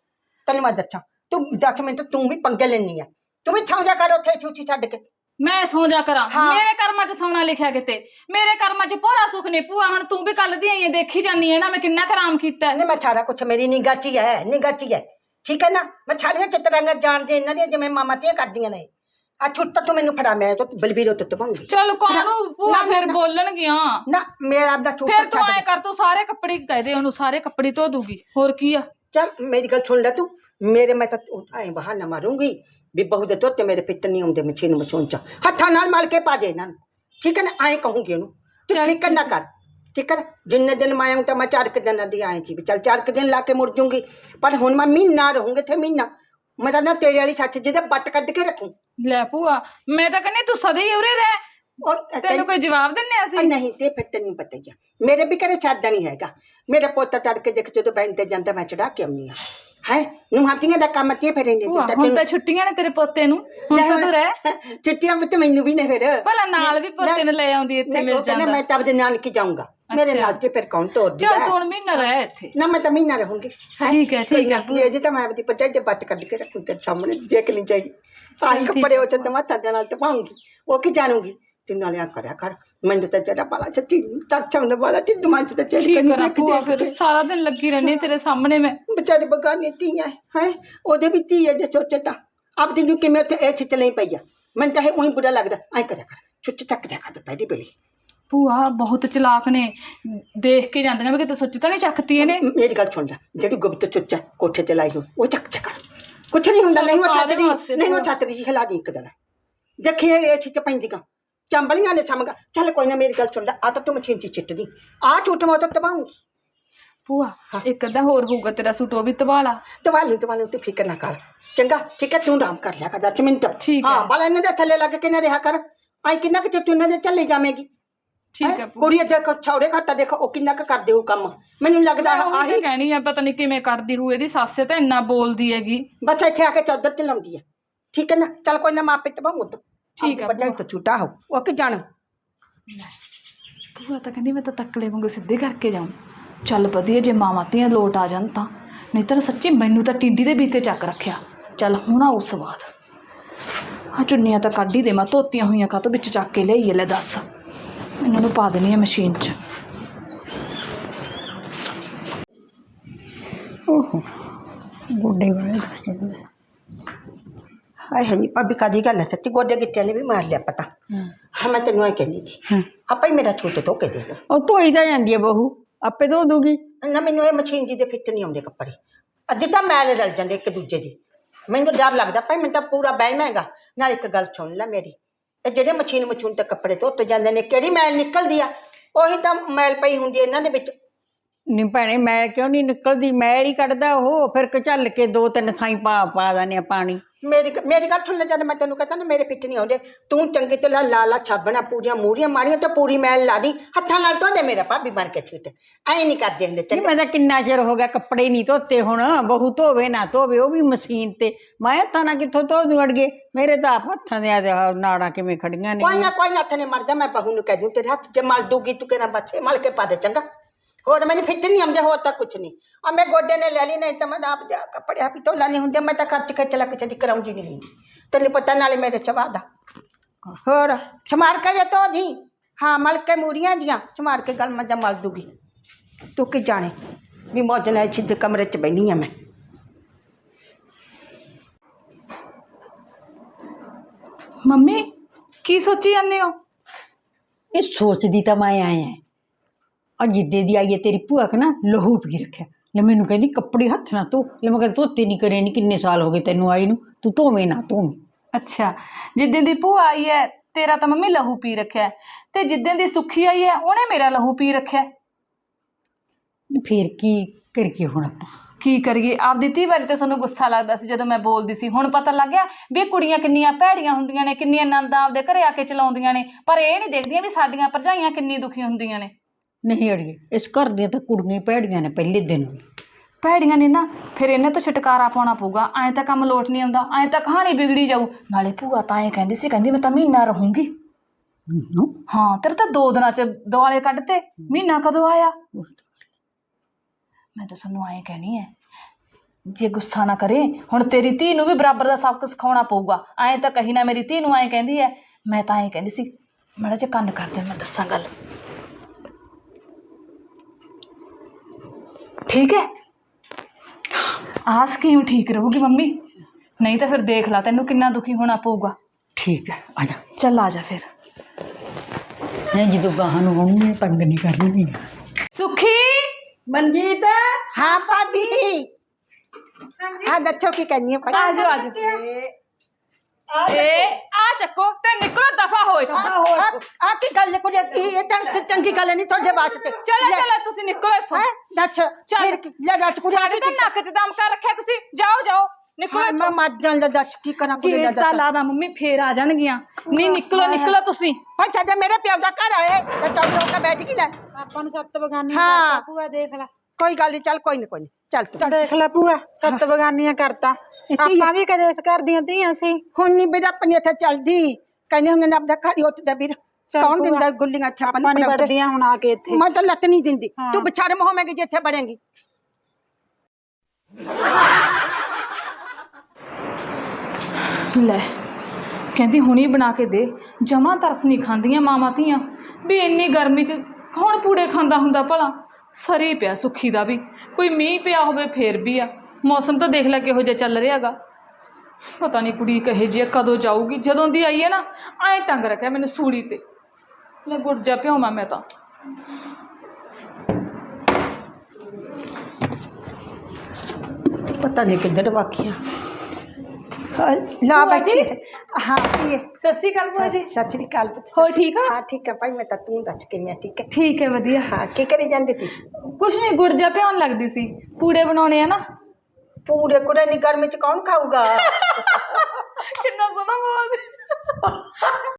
ਤੈਨੂੰ ਮੈਂ ਦੱਸਾਂ। ਤੂੰ 10 ਮਿੰਟ ਤੂੰ ਵੀ ਪੰਗੇ ਲੈਣੀ ਆ। ਤੂੰ ਵੀ ਛਾਂ ਜਾ ਕਰ ਉੱਥੇ ਛੂਚੀ ਛੱਡ ਕੇ। ਮੈਂ ਸੌ ਜਾ ਕਰਾਂ। ਹਾਂ। ਮੇਰੇ ਕਰਮਾਂ 'ਚ ਸੌਣਾ ਲਿਖਿਆ ਕਿਤੇ। ਮੇਰੇ ਕਰਮਾਂ 'ਚ ਭੋਰਾ ਸੁੱਖ ਨੇ। ਭੂਆ ਹੁਣ ਤੂੰ ਵੀ ਕੱਲ ਦੀ ਆਈ ਹੈ ਦੇਖੀ ਜਾਨੀ ਹੈ ਨਾ ਮੈਂ ਕਿੰਨਾ ਕਰਾਮ ਕੀਤਾ। ਹੈ। ਨਹੀਂ ਮੈਂ ਸਾਰਾ ਕੁਛ ਮੇਰੀ ਨਿਗਾਹ 'ਚ ਹੀ ਹੈ ਨਿਗਾਹ 'ਚ ਹੀ ਹੈ। ਠੀਕ ਹੈ ਨਾ? ਮੈਂ ਸਾਰੀਆਂ ਚਿੱਤਰਾਂਗਾ ਜਾਣਦੀ ਇਹਨਾਂ ਦੀਆਂ ਜਿਵੇਂ ਮਾਮਾ ਤੀਆਂ ਕਰਦੀਆਂ ਨੇ। ਆ ਛੁੱਟ ਤਾਂ ਮੈਨੂੰ ਫੜਾ ਮੈਂ ਤਾਂ ਬਲਬੀਰੋ ਤੋਂ ਤਵਾਂਗੀ ਚੱਲ ਕਾਹਨੂੰ ਭੂਆ ਨਾ, ਨਾ, ਫਿਰ ਨਾ। ਬੋਲਣਗੀਆਂ। ਨਾ ਮੇਰਾ ਆਪਦਾ ਛੁੱਟ ਫਿਰ ਤੂੰ ਐ ਕਰ ਤੂੰ ਸਾਰੇ ਕੱਪੜੇ ਹੀ ਕਹਿ ਦੇ ਉਹਨੂੰ? ਸਾਰੇ ਕੱਪੜੇ ਧੋ ਦੂਗੀ। ਹੋਰ ਕੀ ਆ? ਚੱਲ ਮੇਰੀ ਗੱਲ ਸੁਣ ਲੈ ਤੂੰ। ਮੇਰੇ ਮੈਂ ਤਾਂ ਐ ਬਹਾਨਾ ਮਾਰੂੰਗੀ ਵੀ ਬਹੂ ਦੇ ਤੋਤੇ ਮੇਰੇ ਪਿੱਤ ਨਹੀਂ ਆਉਂਦੇ ਮਛੀਨ ਮਚੋਂ ਚ। ਹੱਥਾਂ ਨਾਲ ਮਲ ਕੇ ਪਾ ਦੇ ਇਹਨਾਂ ਨੂੰ। ਠੀਕ ਹੈ ਨਾ? ਐਂ ਕਹੂੰਗੀ ਉਹਨੂੰ। ਤੂੰ ਚੱਲ ਫਿਕਰ ਨਾ ਕਰ। ਠੀਕ ਹੈ? ਜਿੰਨੇ ਦਿਨ ਮੈਂ ਆਉਂ ਤਾਂ ਮੈਂ ਚਾਰ ਕੁ ਦਿਨਾਂ ਦੀ ਆਏ ਸੀ ਵੀ ਚੱਲ ਚਾਰ ਕੁ ਦਿਨ ਲਾ ਕੇ ਮੁੜ ਜੂੰਗੀ। ਪਰ ਹੁਣ ਮੈਂ ਮਹੀਨਾ ਰਹੂੰਗੀ ਇੱਥੇ ਮਹੀਨਾ। ਮੈਂ ਤਾਂ ਨਾ ਤੇਰੇ ਵਾਲੀ ਸੱਚ ਜਿਹਦੇ ਬੱਟ ਕੱਢ ਕੇ ਰੱਖੂੰ। ਲੈ ਭੂਆ ਮੈਂ ਤਾਂ ਕਹਿੰਦੀ ਤੂੰ ਸਦਾ ਹੀ ਉਰੇ ਰਹਿ। ਉਹ ਤੈਨੂੰ ਕੋਈ ਜਵਾਬ ਦਿੰਨੇ ਅਸੀਂ? ਨਹੀਂ ਤੇ ਫਿਰ ਤੈਨੂੰ ਪਤਾ ਹੀ ਆ। ਮੇਰੇ ਵੀ ਘਰੇ ਛੱਡਦਾ ਨਹੀਂ ਹੈਗਾ। ਮੇਰਾ ਪੋਤਾ ਚੜ ਕੇ ਦੇਖ ਜਦੋਂ ਬੈਨ ਤੇ ਜਾਂਦਾ ਮੈਂ ਚੜਾ ਕੇ ਆਉਂਦੀ ਆ। ਹੈ? ਨੂੰ ਹਾਥੀਆਂ ਦਾ ਕੰਮ ਤੇ ਫਿਰ ਇਹਨੇ ਭੂਆ ਹੁਣ ਤਾਂ ਛੁੱਟੀਆਂ ਨੇ ਤੇਰੇ ਪੋਤੇ ਨੂੰ। ਹੁਣ ਤਾਂ ਤੂੰ ਰਹਿ। ਚਿੱਟੀਆਂ ਵੀ ਤੇ ਮੈਨੂੰ ਵੀ ਨੇ ਫਿਰ। ਭਲਾ ਨਾਲ ਵੀ ਪੋਤੇ ਨੂੰ ਲੈ ਆਉਂਦੀ ਇੱਥੇ ਨਹੀਂ, ਮਿਲ ਉਹ ਕਹਿੰਦਾ ਜਾਂਦਾ। ਮੈਂ ਤਾਂ ਆਪਦੇ ਨਾਨਕੇ ਜਾਊਂਗਾ। ਮੇਰੇ ਅੱਛਾ। ਨਾਲ ਤੇ ਫਿਰ ਕੌਣ ਤੋਰਦੀ ਚੱਲ ਹੈ ਤੂੰ ਹੁਣ ਮਹੀਨਾ ਰਹਿ ਇੱਥੇ। ਨਾ ਮੈਂ ਤਾਂ ਮਹੀਨਾ ਰਹੂੰਗੀ। ਹੈਂ? ਠੀਕ ਹੈ, ਠੀਕ ਕੋਈ ਹੈ, ਨਹੀਂ, ਅਜੇ ਤਾਂ ਮੈਂ ਆਪਦੀ ਪੱਚਾਈ ਦੇ ਬੱਟ ਕੱਢ ਕੇ ਰੱਖੂ ਤੇ ਸਾਹਮਣੇ ਦੇਖ ਲਈ ਜਾਏਗੀ ਆਹੀ ਕੱਪੜੇ ਉਹ ਚੰਦ ਮਾਤਾ ਦੇ ਨਾਲ ਤੇ ਪਾਉਂਗੀ ਉਹ ਕੀ ਜਾਣੂਗੀ? ਤੂੰ ਨਾਲੇ ਆ ਕਰਿਆ ਕਰ ਮੈਨੂੰ ਤਾਂ ਜਿਹੜਾ ਬਾਲਾ ਸੱਚੀ ਤਾਂ ਚੰਦ ਬਾਲਾ ਮਾਂ ਚ ਤਾਂ ਚੜ ਕੀ ਕਰਾਂ ਨਹੀਂ ਭੂਆ ਫਿਰ ਸਾਰਾ ਦਿਨ ਲੱਗੀ ਰਹਿੰਦੀ ਤੇਰੇ ਸਾਹਮਣੇ ਮੈਂ। ਵਿਚਾਰੇ ਬਗਾਨੇ ਧੀਆਂ ਹੈ ਉਹਦੇ ਵੀ ਧੀ ਹੈ ਜੇ ਸੋਚੇ ਤਾਂ। ਆਪਦੀ ਨੂੰ ਕਿਵੇਂ ਉੱਥੇ ਇਹ ਛਿੱਚ ਲਈ ਪਈ ਆ? ਮੈਨੂੰ ਤਾਂ ਇਹ ਉਹੀ ਬੁਰਾ ਲੱਗਦਾ। ਐ ਕਰਿਆ ਕਰ ਛੁੱਟ ਚੱਕ ਦਿਆ ਕਰ ਪਹਿਲੀ ਬੇਲੀ ਭੂਆ ਬਹੁਤ ਚਲਾਕ ਨੇ। ਦੇਖ ਕੇ ਜਾਂਦੀਆਂ ਵੀ ਕਿਤੇ ਸੁੱਚ ਤਾਂ ਨਹੀਂ ਚੱਕਤੀ ਇਹਨੇ। ਮੇਰੀ ਗੱਲ ਸੁਣ ਲੈ ਜਿਹੜੀ ਗੁਪਤ ਚੁੱਚਾ ਕੋਠੇ ਤੇ ਲਾਈ ਹੋ ਉਹ ਚੱਕ ਚੱਕ। ਕੁਛ ਨਹੀਂ ਹੁੰਦਾ ਨਹੀਂ ਉਹ ਕਾਹਦੇ ਛੱਤਰੀ ਵਾਸਤੇ ਨਹੀਂ ਉਹ ਭੂਆ? ਛੱਤਰੀ ਜੀ ਹਿਲਾ ਦੀ ਇੱਕ ਦਿਨ। ਦੇਖੀਏ ਇਹ ਛਿੱਚ ਪੈਂਦੀਆਂ। ਚੰਬਲੀਆਂ ਨੇ ਛਮਗਾ ਚੱਲ ਕੋਈ ਨਾ ਮੇਰੀ ਗੱਲ ਸੁਣ ਲੈ ਆ ਤਾਂ ਤੂੰ ਮਸ਼ੀਨ ਚ ਚਿੱਟਦੀ। ਆ ਝੂਠ ਮੋਤ ਤਬਾਉਂਗੀ ਭੂਆ ਇੱਕ ਅੱਧਾ ਹੋਰ ਹੋਊਗਾ ਤੇਰਾ ਸੂਟ ਉਹ ਵੀ ਤਵਾਲਾ ਤਵਾਲੂ ਤਵਾਲੂ ਤੇ ਫਿਕਰ ਨਾ ਕਰ। ਚੰਗਾ ਠੀਕ ਹੈ ਤੂੰ ਆਰਾਮ ਕਰ ਲਿਆ ਕਰ 10 ਮਿੰਟ। ਠੀਕ ਹੈ। ਹਾਂ ਬਾਲਾ ਇਹਨਾਂ ਦੇ ਥੱਲੇ ਲੱਗ ਕੇ ਨਾ ਰਿਹਾ ਕਰ। ਆਈ ਕਿੰਨਾ ਕਿ ਤੂੰ ਇਹਨਾਂ ਦੇ ਚੱਲੇ ਜਾਵੇਂਗੀ? ਠੀਕ ਹੈਂ? ਹੈ ਦੇਖੋ ਛੌੜੇ ਘਾਟਾ ਦੇਖੋ ਉਹ ਕਿੰਨਾ ਕੁ ਕਰਦੇ ਹੋ ਕੰਮ। ਮੈਨੂੰ ਲੱਗਦਾ ਮੈਂ ਉਹੀ ਤਾਂ ਆਹੀ ਕਹਿਣੀ ਆ ਪਤਾ ਨਹੀਂ ਕਿਵੇਂ ਕੱਢਦੀ ਹੋਊ ਇਹਦੀ ਸੱਸ ਤਾਂ ਇੰਨਾ ਬੋਲਦੀ ਹੈਗੀ। ਬੱਚਾ ਇੱਥੇ ਆ ਕੇ ਚੌਧਰ ਤੇ ਲਾਉਂਦੀ ਹੈ ਠੀਕ ਹੈ ਨਾ? ਚੱਲ ਕੋਈ ਨਾ ਮਾਪੇ ਤੇ। ਬਹੁ ਠੀਕ ਹੈ, ਬੱਚਾ ਇੱਥੇ ਛੁੱਟਾ ਹੋ ਉਹ ਕੀ ਜਾਣ? ਭੂਆ ਤਾਂ ਕਹਿੰਦੀ ਮੈਂ ਤਾਂ ਤੱਕਲੇ ਵਾਂਗੂ ਸਿੱਧੇ ਕਰਕੇ ਜਾਉਂ ਚੱਲ ਵਧੀਆ ਜੇ ਮਾਵਾਂ ਧੀਆਂ ਲੋਟ ਆ ਜਾਣ ਤਾਂ। ਨਹੀਂ ਤਾਂ ਸੱਚੀ ਮੈਨੂੰ ਤਾਂ ਟਿੰਡੀ ਦੇ ਬੀਤੇ ਚੱਕ ਰੱਖਿਆ। ਚੱਲ ਹੁਣ ਆਉ ਸਵਾਦ। ਆ ਚੁੰਨੀਆਂ ਤਾਂ ਕੱਢ ਹੀ ਦੇਵਾਂ ਧੋਤੀਆਂ ਹੋਈਆਂ ਕਾਹਤੋਂ ਵਿੱਚ ਚੱਕ ਕੇ ਲਿਆਈਏ ਲੈ ਦੱਸ। ਇਹਨਾਂ ਨੂੰ ਪਾ ਦੇਣੀ ਆ ਮਸ਼ੀਨ 'ਚ। ਓਹੋ ਗੋਡੇ ਵਾਲੇ ਦੱਸਦੇ ਹਾਏ ਹਾਂਜੀ ਭਾਬੀ ਕਾਦੀ ਗੱਲ ਹੈ? ਸੱਚੀ ਗੋਡੇ ਗਿੱਟਿਆਂ ਨੇ ਵੀ ਮਾਰ ਲਿਆ ਪਤਾ। ਹਾਂ। ਮੈਂ ਤੈਨੂੰ ਇਹ ਕਹਿੰਦੀ ਸੀ ਹਾਂ। ਆਪਾ ਹੀ ਮੇਰਾ ਛੋਟੇ ਧੋ ਕੇ ਦੇ ਦੋ। ਉਹ ਧੋਈ ਤਾਂ ਜਾਂਦੀ ਹੈ ਬਹੂ ਆਪੇ ਧੋ ਦੂਗੀ। ਨਾ ਮੈਨੂੰ ਇਹ ਮਸ਼ੀਨ ਜੀ ਦੇ ਫਿੱਟ ਨਹੀਂ ਆਉਂਦੇ ਕੱਪੜੇ। ਅੱਧੇ ਤਾਂ ਮੈਲ ਰਲ ਜਾਂਦੇ ਇੱਕ ਦੂਜੇ ਦੀ। ਮੈਨੂੰ ਡਰ ਲੱਗਦਾ ਭਾਈ ਮੈਨੂੰ ਤਾਂ ਪੂਰਾ ਬਹਿਮ ਹੈਗਾ। ਨਾਲ ਇੱਕ ਗੱਲ ਸੁਣ ਲੈ ਮੇਰੀ। ਤੇ ਜਿਹੜੇ ਮਸ਼ੀਨ ਮਸ਼ੂਨ ਤੇ ਕੱਪੜੇ ਧੋਤੇ ਜਾਂਦੇ ਨੇ, ਕਿਹੜੀ ਮੈਲ ਨਿਕਲਦੀ ਆ? ਉਹੀ ਤਾਂ ਮੈਲ ਪਈ ਹੁੰਦੀ ਹੈ ਇਹਨਾਂ ਦੇ ਵਿੱਚ। ਨਹੀਂ ਭੈਣੇ ਮੈਂ ਕਿਉਂ ਨਹੀਂ ਨਿਕਲਦੀ? ਮੈਲ ਹੀ ਕੱਢਦਾ ਉਹ, ਫਿਰ ਕਚੱਲ ਕੇ ਦੋ ਤਿੰਨ ਥਾਈਂ ਪਾ ਪਾ ਦਿੰਦੇ ਆ ਪਾਣੀ। ਮੇਰੀ ਮੇਰੀ ਗੱਲ ਸੁਣ ਲੈ ਜਦ ਮੈਂ ਤੈਨੂੰ ਕਹਤਾ ਨਾ ਮੇਰੇ ਪਿੱਟ ਨਹੀਂ ਆਉਂਦੇ। ਤੂੰ ਚੰਗੀ ਤਰ੍ਹਾਂ ਲਾਲਾ ਛਾਬਣਾ ਪੂਰੀਆਂ ਮੂਰੀਆਂ ਮਾਰੀਆਂ ਤੇ ਪੂਰੀ ਮੈਲ ਲਾ ਦੀ। ਹੱਥਾਂ ਨਾਲ ਧੋ ਦੇ ਮੇਰਾ ਭਾਬੀ ਬਣ ਕੇ ਛਿੱਟ। ਐ ਨਹੀਂ ਕਰਦੇ ਹੁੰਦੇ ਨਹੀਂ ਚੰਗਾ। ਮੈਂ ਤਾਂ ਕਿੰਨਾ ਚਿਰ ਹੋ ਗਿਆ ਕੱਪੜੇ ਨਹੀਂ ਧੋਤੇ ਹੁਣ। ਬਹੂ ਧੋਵੇ ਨਾ ਧੋਵੇ ਉਹ ਵੀ ਮਸ਼ੀਨ ਤੇ। ਮੈਂ ਹੱਥਾਂ ਨਾਲ ਕਿੱਥੋਂ ਧੋ ਦੂੰ ਅੜਗੇ ਮੇਰੇ ਤਾਂ ਆਪ ਹੱਥਾਂ ਦੇ ਆ ਨਾੜਾਂ ਕਿਵੇਂ ਖੜੀਆਂ ਨੇ। ਕੋਈ ਨਾ ਕੋਈ ਨਾ ਥਨੇ ਮਰ ਜਾ ਮੈਂ ਬਹੂ ਨੂੰ ਕਹਿ ਦੂੰ ਤੇਰੇ ਹੱਥ 'ਚ ਮਲ ਦੂਗੀ ਤੂੰ ਕਿਹੜਾ ਬੱਚੇ ਮਲ ਕੇ ਪਾ ਦੇ ਚੰਗਾ। ਹੋਰ ਮੈਨੂੰ ਫਿੱਟ ਨਹੀਂ ਆਉਂਦੇ ਹੋਰ ਤਾਂ ਕੁਛ ਨਹੀਂ। ਆ ਮੈਂ ਗੋਡੇ ਨੇ ਲੈ ਲਈ ਨਹੀਂ ਤਾਂ ਮੈਂ ਤਾਂ ਆਪ ਜਾ ਕੱਪੜੇ ਆਪੀ ਧੋਲਾ ਨਹੀਂ ਹੁੰਦੇ ਮੈਂ ਤਾਂ ਖਰਚ ਖਿੱਚ ਲੱਗ ਚਦੀ ਕਰਾਉਂਦੀ ਨਹੀਂ ਤੈਨੂੰ ਪਤਾ ਨਾਲੇ ਮੇਰੇ ਚਵਾ ਦਾ ਹੋਰ ਛਮਾਰ ਕੇ ਜੇ ਧੋ ਦੀ। ਹਾਂ ਮਲ ਕੇ ਮੂਰੀਆਂ ਜੀਆਂ ਛਮਾਰ ਕੇ ਗਲ ਮਜਾ ਮਲ ਦੂਗੀ। ਤੂੰ ਕੀ ਜਾਣੇ? ਵੀ ਮੌਜ ਨਾਲ ਛਿੱਜ ਕਮਰੇ 'ਚ ਬੈਣੀ ਆ ਮੈਂ। ਮੰਮੀ ਕੀ ਸੋਚੀ ਜਾਂਦੇ ਹੋ? ਇਹ ਸੋਚਦੀ ਤਾਂ ਮੈਂ ਆਇਆ ਆ ਜਿੱਦੇ ਦੀ ਆਈ ਹੈ ਤੇਰੀ ਭੂਆ ਕਿ ਨਾ ਲਹੂ ਪੀ ਰੱਖਿਆ। ਲੈ ਮੈਨੂੰ ਕਹਿੰਦੀ ਕੱਪੜੇ ਹੱਥ ਨਾਲ ਧੋ। ਲੈ ਮੈਂ ਕਹਿੰਦਾ ਧੋਤੇ ਨਹੀਂ ਕਰੇ ਨਹੀਂ ਕਿੰਨੇ ਸਾਲ ਹੋ ਗਏ ਤੈਨੂੰ ਆਈ ਨੂੰ। ਤੂੰ ਧੋਵੇਂ ਨਾ ਧੋਵੇਂ। ਅੱਛਾ ਜਿੱਦਣ ਦੀ ਭੂਆ ਆਈ ਹੈ ਤੇਰਾ ਤਾਂ ਮੰਮੀ ਲਹੂ ਪੀ ਰੱਖਿਆ ਹੈ, ਤੇ ਜਿੱਦਣ ਦੀ ਸੁੱਖੀ ਆਈ ਹੈ ਉਹਨੇ ਮੇਰਾ ਲਹੂ ਪੀ ਰੱਖਿਆ ਹੈ। ਫਿਰ ਕੀ ਕਰੀਏ ਹੁਣ ਆਪਾਂ? ਕੀ ਕਰੀਏ? ਆਪਦੀ ਧੀ ਵਾਰੀ ਤੇ ਸਾਨੂੰ ਗੁੱਸਾ ਲੱਗਦਾ ਸੀ ਜਦੋਂ ਮੈਂ ਬੋਲਦੀ ਸੀ। ਹੁਣ ਪਤਾ ਲੱਗ ਗਿਆ ਵੀ ਇਹ ਕੁੜੀਆਂ ਕਿੰਨੀਆਂ ਭੈੜੀਆਂ ਹੁੰਦੀਆਂ ਨੇ ਕਿੰਨੀਆਂ ਨੰਦਾਂ ਆਪਦੇ ਘਰੇ ਆ ਕੇ ਚਲਾਉਂਦੀਆਂ ਨੇ। ਪਰ ਇਹ ਨਹੀਂ ਦੇਖਦੀਆਂ ਵੀ ਸਾਡੀਆਂ ਭਰਜਾਈਆਂ ਕਿੰਨੀ ਦੁਖੀ ਹੁੰਦੀਆਂ ਨੇ। ਨਹੀਂ ਅੜੀਏ ਇਸ ਘਰ ਦੀਆਂ ਤਾਂ ਕੁੜੀਆਂ ਹੀ ਭੈੜੀਆਂ ਨੇ ਪਹਿਲੇ ਦਿਨ ਵੀ। ਭੈੜੀਆਂ ਨੇ ਨਾ ਫਿਰ ਇਹਨਾਂ ਤੋਂ ਛੁਟਕਾਰਾ ਪਾਉਣਾ ਪਊਗਾ। ਐਂ ਤਾਂ ਕੰਮ ਲੋਟ ਨਹੀਂ ਆਉਂਦਾ ਐਂ ਤਾਂ ਕਹਾਣੀ ਵਿਗੜੀ ਜਾਊ। ਨਾਲੇ ਭੂਆ ਤਾਂ ਐਂ ਕਹਿੰਦੀ ਸੀ ਕਹਿੰਦੀ ਮੈਂ ਤਾਂ ਮਹੀਨਾ ਰਹੂੰਗੀ। ਮੈਨੂੰ ਹਾਂ ਤੇਰੇ ਤਾਂ ਦੋ ਦਿਨਾਂ ਚ ਦੁਆਲੇ ਕੱਢਤੇ। ਮਹੀਨਾ ਕਦੋਂ ਆਇਆ? ਮੈਂ ਤਾਂ ਸਾਨੂੰ ਐਂ ਕਹਿਣੀ ਹੈ ਜੇ ਗੁੱਸਾ ਨਾ ਕਰੇ ਹੁਣ ਤੇਰੀ ਧੀ ਨੂੰ ਵੀ ਬਰਾਬਰ ਦਾ ਸਬਕ ਸਿਖਾਉਣਾ ਪਊਗਾ। ਐਂ ਤਾਂ ਕਹੀ ਨਾ ਮੇਰੀ ਧੀ ਨੂੰ ਐਂ ਕਹਿੰਦੀ ਹੈ ਮੈਂ ਤਾਂ ਐਂ ਕਹਿੰਦੀ ਸੀ ਮਾੜਾ ਜਿਹਾ ਕੰਨ ਕਰਦੇ ਮੈਂ ਦੱਸਾਂ ਗੱਲ। ਠੀਕ ਹੈ ਆਹ ਸਕੀਮ ਠੀਕ ਰਹੂਗੀ ਮੰਮੀ ਨਹੀਂ ਤਾਂ ਫਿਰ ਦੇਖ ਲਾ ਤੈਨੂੰ ਕਿੰਨਾ ਦੁਖੀ ਹੋਣਾ ਪਊਗਾ ਠੀਕ ਹੈ ਆ ਜਾ ਚੱਲ ਆ ਜਾ ਫਿਰ ਨਹੀਂ ਜਦੋਂ ਗਾਹਾਂ ਨੂੰ ਆਉਣੀ ਹੈ ਤੰਗ ਨਹੀਂ ਕਰਨੀ ਸੁਖੀ ਮਨਜੀਤ ਹਾਂ ਭਾਬੀ ਹਾਂ ਦੱਸੋ ਕੀ ਕਰਨੀ ਹੈ ਭਾਈ ਆ ਜਾ ਆ ਜਾ ਏ ਆ ਚੱਕੋ ਤੇ ਨਿਕਲੋ ਦਫਾ ਹੋਏ ਆ ਕੀ ਗੱਲ ਕੁੜੀ ਕੀ ਇਹ ਤਾਂ ਚੰਗੀ ਗੱਲ ਨਹੀਂ ਤੁਹਾਡੇ ਵਾਸਤੇ ਚਲੋ ਚਲੋ ਤੁਸੀਂ ਨਿਕਲੋ ਇੱਥੋਂ। ਹੈ? ਦੱਸ ਫਿਰ ਕੀ? ਲੈ ਦੱਸ ਕੁੜੀ ਸਾਡੇ ਤਾਂ ਨੱਕ 'ਚ ਦਮ ਕਰ ਰੱਖਿਆ ਤੁਸੀਂ। ਜਾਓ ਜਾਓ। ਨਿਕਲੋ ਹਾਂ, ਮੈਂ ਮਰ ਜਾਂ ਲੈ ਦੱਸ ਕੀ ਕਰਾਂ ਕੁੜੀ ਦਾ ਗੇਟ ਤਾਂ ਦੱਸ ਲਾਦਾ ਮੰਮੀ ਫੇਰ ਆ ਜਾਣਗੀਆਂ। ਨਹੀਂ ਨਿਕਲੋ ਨਿਕਲੋ ਤੁਸੀਂ। ਭਾਈ ਸਾਡਾ ਮੇਰੇ ਪਿਓ ਦਾ ਘਰ ਆਏ ਤੇ ਚੌਕ ਚੌਕ ਤੇ ਬੈਠ ਕੇ ਲੈ। ਆਪਾਂ ਨੂੰ ਸੱਤ ਬਗਾਨੀ ਹਾਂ। ਭੂਆ ਦੇਖ ਲੈ। ਕੋਈ ਗੱਲ ਨਹੀਂ ਚੱਲ ਕੋਈ ਨਹੀਂ ਕੋਈ ਨਹੀਂ ਚੱਲ ਤੂੰ। ਦੇਖ ਲੈ ਭੂਆ ਸੱਤ ਬਗਾਨੀਆਂ ਕਰਤਾ। ਇੱਥੇ ਆਪਾਂ ਵੀ ਕਦੇ ਇਸ ਘਰ ਦੀਆਂ ਧੀਆਂ ਸੀ। ਹੁਣ ਨਹੀਂ ਵੀਰ ਆਪਣੀ ਇੱਥੇ ਚੱਲਦੀ। ਕਹਿੰਦੇ ਹੁੰਦੇ ਨੇ ਆਪਦਾ ਘਰ ਹੀ ਉੱਠਦਾ ਵੀਰ। ਚੱਲ ਕੌਣ ਭੂਆ, ਦਿੰਦਾ ਗੁੱਲੀਆਂ ਛਾਪਾਂ ਆਪਾਂ ਨਹੀਂ ਵੜਦੀਆਂ ਹੁਣ ਆ ਕੇ ਇੱਥੇ। ਮੈਂ ਤਾਂ ਲੱਤ ਨਹੀਂ ਦਿੰਦੀ। ਹਾਂ। ਤੂੰ ਬਛਾਰਮ ਹੋਵੇਂਗੀ ਜੇ ਇੱਥੇ ਬੜੇਂਗੀ ਲੈ ਕਹਿੰਦੀ ਹੁਣੀ ਬਣਾ ਕੇ ਦੇ। ਜਮਾ ਤਰਸ ਨਹੀਂ ਖਾਂਦੀਆਂ ਮਾਵਾਂ ਧੀਆਂ। ਵੀ ਇੰਨੀ ਗਰਮੀ 'ਚ ਕੌਣ ਪੂੜੇ ਖਾਂਦਾ ਹੁੰਦਾ ਭਲਾ? ਸਰੀ ਪਿਆ ਸੁੱਖੀ ਦਾ ਵੀ। ਕੋਈ ਮੀਂਹ ਪਿਆ ਹੋਵੇ ਫੇਰ ਵੀ ਆ। ਮੌਸਮ ਤਾਂ ਦੇਖ ਲੈ ਕਿਹੋ ਜਿਹਾ ਚੱਲ ਰਿਹਾਗਾ ਪਤਾ ਨਹੀਂ ਕੁੜੀ ਕਹੇ ਜੀ ਕਦੋਂ ਜਾਊਗੀ ਜਦੋਂ ਦੀ ਆਈ ਹੈ ਨਾ ਐਂ ਟੰਗ ਰੱਖਿਆ ਮੈਨੂੰ ਸੂੜੀ ਤੇ ਲੈ ਗੁਰਜਾ ਭਿਉਵਾਂ ਮੈਂ ਤਾਂ ਪਤਾ ਨਹੀਂ ਕਿੱਧਰ ਵਾਕੀਆਂ ਹਾਂ, ਲਾ ਭੂਆ ਜੀ। ਬੱਚੀ ਹਾਂ ਕੀ ਸਤਿ ਸ਼੍ਰੀ ਅਕਾਲ ਭੂਆ ਜੀ ਸਤਿ ਸ੍ਰੀ ਅਕਾਲ ਪੁੱਤ ਹੋਰ ਠੀਕ ਹੋ ਹਾਂ ਠੀਕ ਹੈ ਭਾਈ ਮੈਂ ਤਾਂ ਤੂੰ ਦੱਸ ਕਿਵੇਂ ਆ, ਠੀਕ ਹੈ ਠੀਕ ਹੈ ਵਧੀਆ ਹਾਂ ਕੀ ਕਰੀ ਜਾਂਦੀ ਤੀ ਕੁਛ ਨਹੀਂ ਗੁਰਜਾ ਭਿਉਣ ਲੱਗਦੀ ਸੀ ਪੂੜੇ ਬਣਾਉਣੇ ਆ ਨਾ ਪੂਰੇ ਕੁੜੇ ਨਹੀਂ ਗਰਮੀ ਚ ਕੌਣ ਖਾਊਗਾ? ਕਿੰਨਾ ਸੋਹਣਾ ਬੋਲਦੀ।